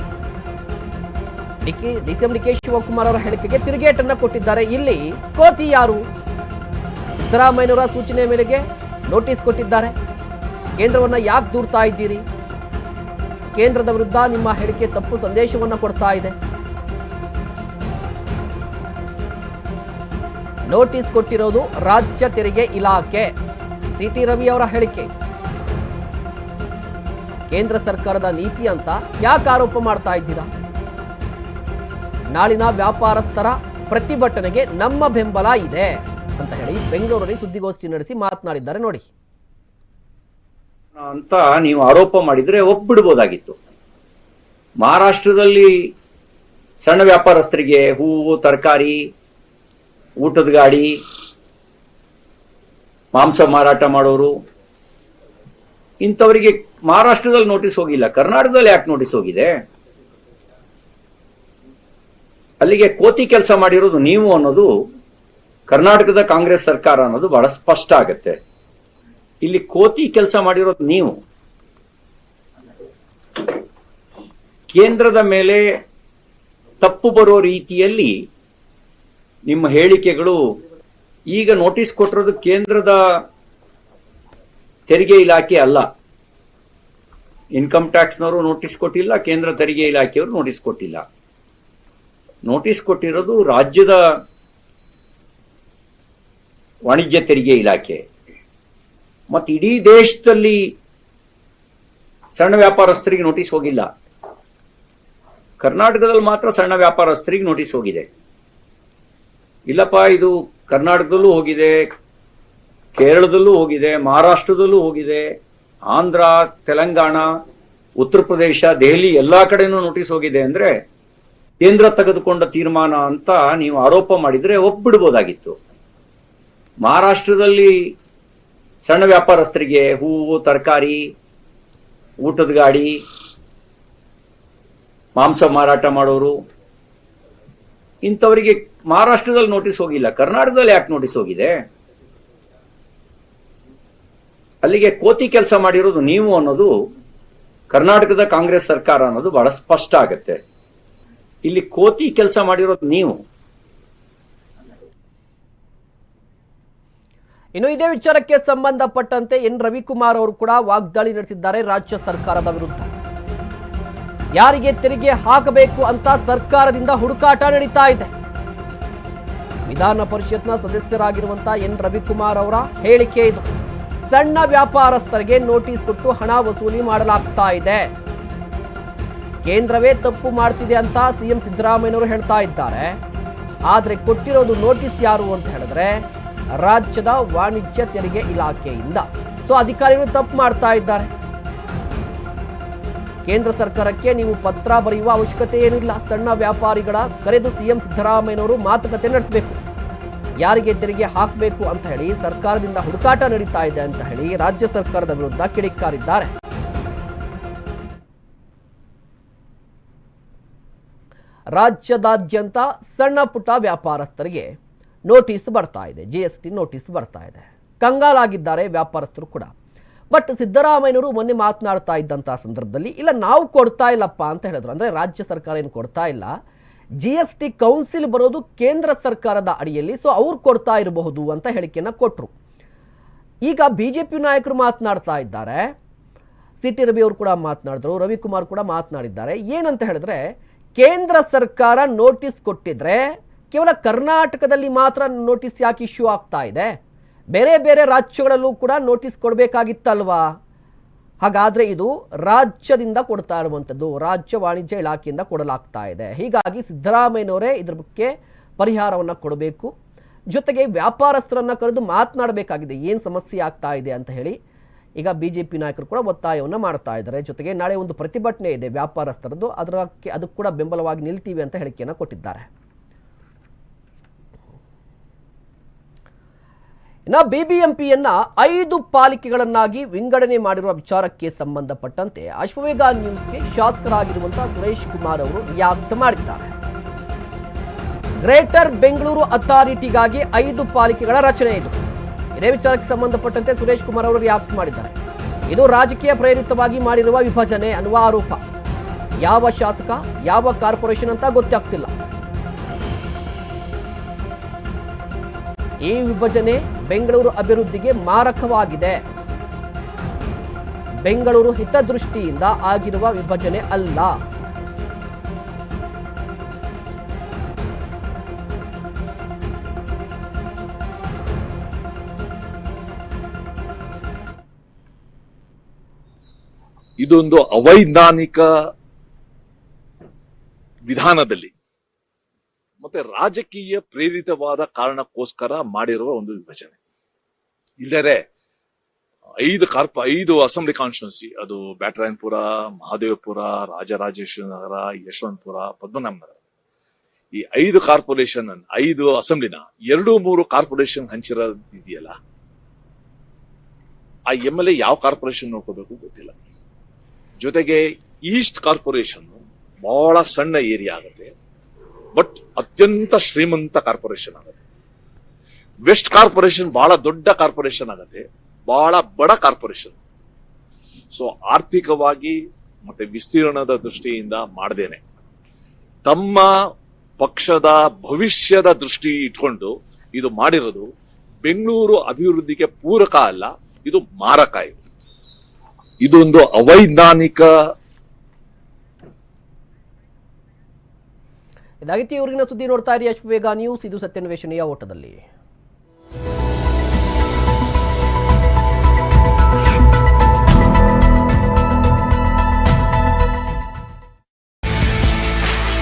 DK D C M D K Shivakumar ಅವರ ಹೇಳಿಕೆಗೆ ತಿರುಗೇಟನ್ನ ಕೊಟ್ಟಿದ್ದಾರೆ. ಇಲ್ಲಿ ಕೋತಿ ಯಾರು? ಸಿದ್ದರಾಮಯ್ಯನವರ ಸೂಚನೆ ಮೇರೆಗೆ ನೋಟಿಸ್ ಕೊಟ್ಟಿದ್ದಾರೆ. ಕೇಂದ್ರವನ್ನ ಯಾಕೆ ದೂರ್ತಾ ಇದ್ದೀರಿ? ಕೇಂದ್ರದ ವಿರುದ್ಧ ನಿಮ್ಮ ಹೇಳಿಕೆ ತಪ್ಪು ಸಂದೇಶವನ್ನ ಕೊಡ್ತಾ ಇದೆ. ನೋಟಿಸ್ ಕೊಟ್ಟಿರೋದು ರಾಜ್ಯ ತೆರಿಗೆ ಇಲಾಖೆ. ಸಿಟಿ ರವಿ ಅವರ ಹೇಳಿಕೆ. ಕೇಂದ್ರ ಸರ್ಕಾರದ ನೀತಿ ಅಂತ ಯಾಕೆ ಆರೋಪ ಮಾಡ್ತಾ ಇದ್ದೀರಾ? ನಾಳಿನ ವ್ಯಾಪಾರಸ್ಥರ ಪ್ರತಿಭಟನೆಗೆ ನಮ್ಮ ಬೆಂಬಲ ಇದೆ ಅಂತ ಹೇಳಿ ಬೆಂಗಳೂರಲ್ಲಿ ಸುದ್ದಿಗೋಷ್ಠಿ ನಡೆಸಿ ಮಾತನಾಡಿದ್ದಾರೆ ನೋಡಿ. ಅಂತ ನೀವು ಆರೋಪ ಮಾಡಿದ್ರೆ ಒಪ್ಪಿಡ್ಬೋದಾಗಿತ್ತು. ಮಹಾರಾಷ್ಟ್ರದಲ್ಲಿ ಸಣ್ಣ ವ್ಯಾಪಾರಸ್ಥರಿಗೆ ಹೂವು, ತರಕಾರಿ, ಊಟದ ಗಾಡಿ, ಮಾಂಸ ಮಾರಾಟ ಮಾಡೋರು, ಇಂಥವರಿಗೆ ಮಹಾರಾಷ್ಟ್ರದಲ್ಲಿ ನೋಟಿಸ್ ಹೋಗಿಲ್ಲ, ಕರ್ನಾಟಕದಲ್ಲಿ ಯಾಕೆ ನೋಟಿಸ್ ಹೋಗಿದೆ? ಅಲ್ಲಿಗೆ ಕೋತಿ ಕೆಲಸ ಮಾಡಿರೋದು ನೀವು ಅನ್ನೋದು ಕರ್ನಾಟಕದ ಕಾಂಗ್ರೆಸ್ ಸರ್ಕಾರ ಅನ್ನೋದು ಬಹಳ ಸ್ಪಷ್ಟ ಆಗತ್ತೆ. ಇಲ್ಲಿ ಕೋತಿ ಕೆಲಸ ಮಾಡಿರೋದು ನೀವು. ಕೇಂದ್ರದ ಮೇಲೆ ತಪ್ಪು ಬರೋ ರೀತಿಯಲ್ಲಿ ನಿಮ್ಮ ಹೇಳಿಕೆಗಳು ಈಗ ನೋಟಿಸ್ ಕೊಟ್ಟಿರೋದು ಕೇಂದ್ರದ ತೆರಿಗೆ ಇಲಾಖೆ ಅಲ್ಲ. ಇನ್ಕಮ್ ಟ್ಯಾಕ್ಸ್ನವರು ನೋಟಿಸ್ ಕೊಟ್ಟಿಲ್ಲ, ಕೇಂದ್ರ ತೆರಿಗೆ ಇಲಾಖೆಯವರು ನೋಟಿಸ್ ಕೊಟ್ಟಿಲ್ಲ. ನೋಟಿಸ್ ಕೊಟ್ಟಿರೋದು ರಾಜ್ಯದ ವಾಣಿಜ್ಯ ತೆರಿಗೆ ಇಲಾಖೆ. ಮತ್ತು ಇಡೀ ದೇಶದಲ್ಲಿ ಸಣ್ಣ ವ್ಯಾಪಾರಸ್ಥರಿಗೆ ನೋಟಿಸ್ ಹೋಗಿಲ್ಲ. ಕರ್ನಾಟಕದಲ್ಲಿ ಮಾತ್ರ ಸಣ್ಣ ವ್ಯಾಪಾರಸ್ಥರಿಗೆ ನೋಟಿಸ್ ಹೋಗಿದೆ. ಇಲ್ಲಪ್ಪ, ಇದು ಕರ್ನಾಟಕದಲ್ಲೂ ಹೋಗಿದೆ, ಕೇರಳದಲ್ಲೂ ಹೋಗಿದೆ, ಮಹಾರಾಷ್ಟ್ರದಲ್ಲೂ ಹೋಗಿದೆ, ಆಂಧ್ರ, ತೆಲಂಗಾಣ, ಉತ್ತರ ಪ್ರದೇಶ, ದೆಹಲಿ, ಎಲ್ಲಾ ಕಡೆನೂ ನೋಟಿಸ್ ಹೋಗಿದೆ ಅಂದ್ರೆ ಕೇಂದ್ರ ತೆಗೆದುಕೊಂಡ ತೀರ್ಮಾನ ಅಂತ ನೀವು ಆರೋಪ ಮಾಡಿದ್ರೆ ಒಪ್ಪಿಡ್ಬೋದಾಗಿತ್ತು. ಮಹಾರಾಷ್ಟ್ರದಲ್ಲಿ ಸಣ್ಣ ವ್ಯಾಪಾರಸ್ಥರಿಗೆ ಹೂವು, ತರಕಾರಿ, ಊಟದ ಗಾಡಿ, ಮಾಂಸ ಮಾರಾಟ ಮಾಡೋರು, ಇಂಥವರಿಗೆ ಮಹಾರಾಷ್ಟ್ರದಲ್ಲಿ ನೋಟಿಸ್ ಹೋಗಿಲ್ಲ, ಕರ್ನಾಟಕದಲ್ಲಿ ಯಾಕೆ ನೋಟಿಸ್ ಹೋಗಿದೆ? ಅಲ್ಲಿಗೆ ಕೋತಿ ಕೆಲಸ ಮಾಡಿರೋದು ನೀವು ಅನ್ನೋದು ಕರ್ನಾಟಕದ ಕಾಂಗ್ರೆಸ್ ಸರ್ಕಾರ ಅನ್ನೋದು ಬಹಳ ಸ್ಪಷ್ಟ ಆಗತ್ತೆ. ಇಲ್ಲಿ ಕೋತಿ ಕೆಲಸ ಮಾಡಿರೋದು ನೀವು. ಇನ್ನು ಇದೇ ವಿಚಾರಕ್ಕೆ ಸಂಬಂಧಪಟ್ಟಂತೆ ಎನ್. ರವಿಕುಮಾರ್ ಅವರು ಕೂಡ ವಾಗ್ದಾಳಿ ನಡೆಸಿದ್ದಾರೆ ರಾಜ್ಯ ಸರ್ಕಾರದ ವಿರುದ್ಧ. ಯಾರಿಗೆ ತೆರಿಗೆ ಹಾಕಬೇಕು ಅಂತ ಸರ್ಕಾರದಿಂದ ಹುಡುಕಾಟ ನಡೀತಾ ಇದೆ. ವಿಧಾನ ಪರಿಷತ್ನ ಸದಸ್ಯರಾಗಿರುವಂತಹ ಎನ್. ರವಿಕುಮಾರ್ ಅವರ ಹೇಳಿಕೆ ಇದು. ಸಣ್ಣ ವ್ಯಾಪಾರಸ್ಥರಿಗೆ ನೋಟಿಸ್ ಕೊಟ್ಟು ಹಣ ವಸೂಲಿ ಮಾಡಲಾಗ್ತಾ ಇದೆ. ಕೇಂದ್ರವೇ ತಪ್ಪು ಮಾಡ್ತಿದೆ ಅಂತ ಸಿಎಂ ಸಿದ್ದರಾಮಯ್ಯನವರು ಹೇಳ್ತಾ ಇದ್ದಾರೆ. ಆದರೆ ಕೊಟ್ಟಿರೋದು ನೋಟಿಸ್ ಯಾರು ಅಂತ ಹೇಳಿದ್ರೆ ರಾಜ್ಯದ ವಾಣಿಜ್ಯ ತೆರಿಗೆ ಇಲಾಖೆಯಿಂದ. ಸೊ ಅಧಿಕಾರಿಗಳು ತಪ್ಪು ಮಾಡ್ತಾ ಇದ್ದಾರೆ. ಕೇಂದ್ರ ಸರ್ಕಾರಕ್ಕೆ ನೀವು ಪತ್ರ ಬರೆಯುವ ಅವಶ್ಯಕತೆ ಏನಿಲ್ಲ. ಸಣ್ಣ ವ್ಯಾಪಾರಿಗಳ ಕರೆದು ಸಿಎಂ ಸಿದ್ದರಾಮಯ್ಯನವರು ಮಾತುಕತೆ ನಡೆಸಬೇಕು. ಯಾರಿಗೆ ತೆರಿಗೆ ಹಾಕಬೇಕು ಅಂತ ಹೇಳಿ ಸರ್ಕಾರದಿಂದ ಹುಡುಕಾಟ ನಡೀತಾ ಇದೆ ಅಂತ ಹೇಳಿ ರಾಜ್ಯ ಸರ್ಕಾರದ ವಿರುದ್ಧ ಕಿಡಿಕಾರಿದ್ದಾರೆ. ರಾಜ್ಯದಾದ್ಯಂತ ಸಣ್ಣ ಪುಟ್ಟ ವ್ಯಾಪಾರಸ್ಥರಿಗೆ ನೋಟಿಸ್ ಬರ್ತಾ ಇದೆ ಜಿ ಎಸ್ ಟಿ ನೋಟಿಸ್ ಬರ್ತಾ ಇದೆ. ಕಂಗಾಲಾಗಿದ್ದಾರೆ ವ್ಯಾಪಾರಸ್ಥರು ಕೂಡ. ಬಟ್ ಸಿದ್ದರಾಮಯ್ಯನವರು ಮೊನ್ನೆ ಮಾತನಾಡ್ತಾ ಇದ್ದಂಥ ಸಂದರ್ಭದಲ್ಲಿ, ಇಲ್ಲ ನಾವು ಕೊಡ್ತಾ ಇಲ್ಲಪ್ಪ ಅಂತ ಹೇಳಿದ್ರು. ಅಂದರೆ ರಾಜ್ಯ ಸರ್ಕಾರ ಏನು ಕೊಡ್ತಾ ಇಲ್ಲ. ಜಿ ಎಸ್ ಟಿ ಕೌನ್ಸಿಲ್ ಬರೋದು ಕೇಂದ್ರ ಸರ್ಕಾರದ ಅಡಿಯಲ್ಲಿ ಸೊ ಅವ್ರು ಕೊಡ್ತಾ ಇರಬಹುದು ಅಂತ ಹೇಳಿಕೆಯನ್ನು ಕೊಟ್ಟರು ಈಗ ಬಿ ಜೆ ಪಿ ನಾಯಕರು ಮಾತನಾಡ್ತಾ ಇದ್ದಾರೆ. ಸಿ ಟಿ ರವಿ ಅವರು ಕೂಡ ಮಾತನಾಡಿದ್ರು, ರವಿಕುಮಾರ್ ಕೂಡ ಮಾತನಾಡಿದ್ದಾರೆ. ಏನಂತ ಹೇಳಿದ್ರೆ ಕೇಂದ್ರ ಸರ್ಕಾರ ನೋಟಿಸ್ ಕೊಟ್ಟಿದ್ರೆ ಕೇವಲ ಕರ್ನಾಟಕದಲ್ಲಿ ಮಾತ್ರ ನೋಟಿಸ್ ಯಾಕೆ ಇಶ್ಯೂ ಆಗ್ತಾ ಇದೆ? ಬೇರೆ ಬೇರೆ ರಾಜ್ಯಗಳಲ್ಲೂ ಕೂಡ ನೋಟಿಸ್ ಕೊಡಬೇಕಾಗಿತ್ತಲ್ವಾ? ಹಾಗಾದರೆ ಇದು ರಾಜ್ಯದಿಂದ ಕೊಡ್ತಾ ಇರುವಂಥದ್ದು ರಾಜ್ಯ ವಾಣಿಜ್ಯ ಇಲಾಖೆಯಿಂದ ಕೊಡಲಾಗ್ತಾ ಇದೆ. ಹೀಗಾಗಿ ಸಿದ್ದರಾಮಯ್ಯನವರೇ ಇದ್ರ ಬಗ್ಗೆ ಪರಿಹಾರವನ್ನು ಕೊಡಬೇಕು. ಜೊತೆಗೆ ವ್ಯಾಪಾರಸ್ಥರನ್ನು ಕರೆದು ಮಾತನಾಡಬೇಕಾಗಿದೆ, ಏನು ಸಮಸ್ಯೆ ಆಗ್ತಾ ಇದೆ ಅಂತ ಹೇಳಿ. ಈಗ ಬಿ ಜೆ ಪಿ ನಾಯಕರು ಕೂಡ ಒತ್ತಾಯವನ್ನು ಮಾಡ್ತಾ ಇದ್ದಾರೆ. ಜೊತೆಗೆ ನಾಳೆ ಒಂದು ಪ್ರತಿಭಟನೆ ಇದೆ ವ್ಯಾಪಾರಸ್ಥರದ್ದು. ಅದಕ್ಕೆ ಅದಕ್ಕೆ ಕೂಡ ಬೆಂಬಲವಾಗಿ ನಿಲ್ತೀವಿ ಅಂತ ಹೇಳಿಕೆಯನ್ನು ಕೊಟ್ಟಿದ್ದಾರೆ. ಇನ್ನು ಬಿಬಿಎಂಪಿಯನ್ನ ಐದು ಪಾಲಿಕೆಗಳನ್ನಾಗಿ ವಿಂಗಡಣೆ ಮಾಡಿರುವ ವಿಚಾರಕ್ಕೆ ಸಂಬಂಧಪಟ್ಟಂತೆ ಅಶ್ವವೇಗ ನ್ಯೂಸ್ಗೆ ಶಾಸಕರಾಗಿರುವಂತಹ ಸುರೇಶ್ ಕುಮಾರ್ ಅವರು ರಿಯಾಕ್ಟ್ ಮಾಡಿದ್ದಾರೆ. ಗ್ರೇಟರ್ ಬೆಂಗಳೂರು ಅಥಾರಿಟಿಗಾಗಿ ಐದು ಪಾಲಿಕೆಗಳ ರಚನೆ ಇದು. ಇದೇ ವಿಚಾರಕ್ಕೆ ಸಂಬಂಧಪಟ್ಟಂತೆ ಸುರೇಶ್ ಕುಮಾರ್ ಅವರು ರಿಯಾಕ್ಟ್ ಮಾಡಿದ್ದಾರೆ. ಇದು ರಾಜಕೀಯ ಪ್ರೇರಿತವಾಗಿ ಮಾಡಿರುವ ವಿಭಜನೆ ಅನ್ನುವ ಆರೋಪ. ಯಾವ ಶಾಸಕ, ಯಾವ ಕಾರ್ಪೊರೇಷನ್ ಅಂತ ಗೊತ್ತಾಗ್ತಿಲ್ಲ. ಈ ವಿಭಜನೆ ಬೆಂಗಳೂರು ಅಭಿವೃದ್ಧಿಗೆ ಮಾರಕವಾಗಿದೆ. ಬೆಂಗಳೂರು ಹಿತದೃಷ್ಟಿಯಿಂದ ಆಗಿರುವ ವಿಭಜನೆ ಅಲ್ಲ. ಇದೊಂದು ಅವೈಜ್ಞಾನಿಕ ವಿಧಾನದಲ್ಲಿ, ಮತ್ತೆ ರಾಜಕೀಯ ಪ್ರೇರಿತವಾದ ಕಾರಣಕ್ಕೋಸ್ಕರ ಮಾಡಿರುವ ಒಂದು ವಿಭಜನೆ. ಇಲ್ಲದರೆ ಐದು ಕಾರ್ಪ, ಐದು ಅಸೆಂಬ್ಲಿ ಕಾನ್ಸ್ಟಿಟ್ಯೂನ್ಸಿ ಅದು ಬ್ಯಾಟರಾಯನ್ಪುರ, ಮಹಾದೇವಪುರ ರಾಜರಾಜೇಶ್ವರ ನಗರ ಯಶವಂತಪುರ ಪದ್ಮನಾಭ ನಗರ ಈ ಐದು ಕಾರ್ಪೊರೇಷನ್, ಐದು ಅಸೆಂಬ್ಲಿನ ಎರಡು ಮೂರು ಕಾರ್ಪೊರೇಷನ್ ಹಂಚಿರೋದಿದೆಯಲ್ಲ, ಆ ಎಂ ಎಲ್ ಎ ಯಾವ ಕಾರ್ಪೊರೇಷನ್ ನೋಡ್ಕೋಬೇಕು ಗೊತ್ತಿಲ್ಲ. ಜೊತೆಗೆ ಈಸ್ಟ್ ಕಾರ್ಪೊರೇಷನ್ ಬಹಳ ಸಣ್ಣ ಏರಿಯಾ ಆಗುತ್ತೆ, ಬಟ್ ಅತ್ಯಂತ ಶ್ರೀಮಂತ ಕಾರ್ಪೊರೇಷನ್ ಆಗುತ್ತೆ. ವೆಸ್ಟ್ ಕಾರ್ಪೊರೇಷನ್ ಬಹಳ ದೊಡ್ಡ ಕಾರ್ಪೊರೇಷನ್ ಆಗುತ್ತೆ, ಬಹಳ ಬಡ ಕಾರ್ಪೊರೇಷನ್. ಸೊ, ಆರ್ಥಿಕವಾಗಿ ಮತ್ತೆ ವಿಸ್ತೀರ್ಣದ ದೃಷ್ಟಿಯಿಂದ ಮಾಡ್ದೇನೆ. ತಮ್ಮ ಪಕ್ಷದ ಭವಿಷ್ಯದ ದೃಷ್ಟಿ ಇಟ್ಕೊಂಡು ಇದು ಮಾಡಿರೋದು, ಬೆಂಗಳೂರು ಅಭಿವೃದ್ಧಿಗೆ ಪೂರಕ ಅಲ್ಲ, ಇದು ಮಾರಕ ಇದು. ಇದೊಂದು ಅವೈಜ್ಞಾನಿಕ ಇದಾಗಿತ್ತು ಇವರಿಗಿನ ಸುದ್ದಿ ನೋಡ್ತಾ ಇರಿ ಅಶ್ವವೇಗ ನ್ಯೂಸ್. ಇದು ಸತ್ಯನ್ವೇಷಣೆಯ ಓಟದಲ್ಲಿ.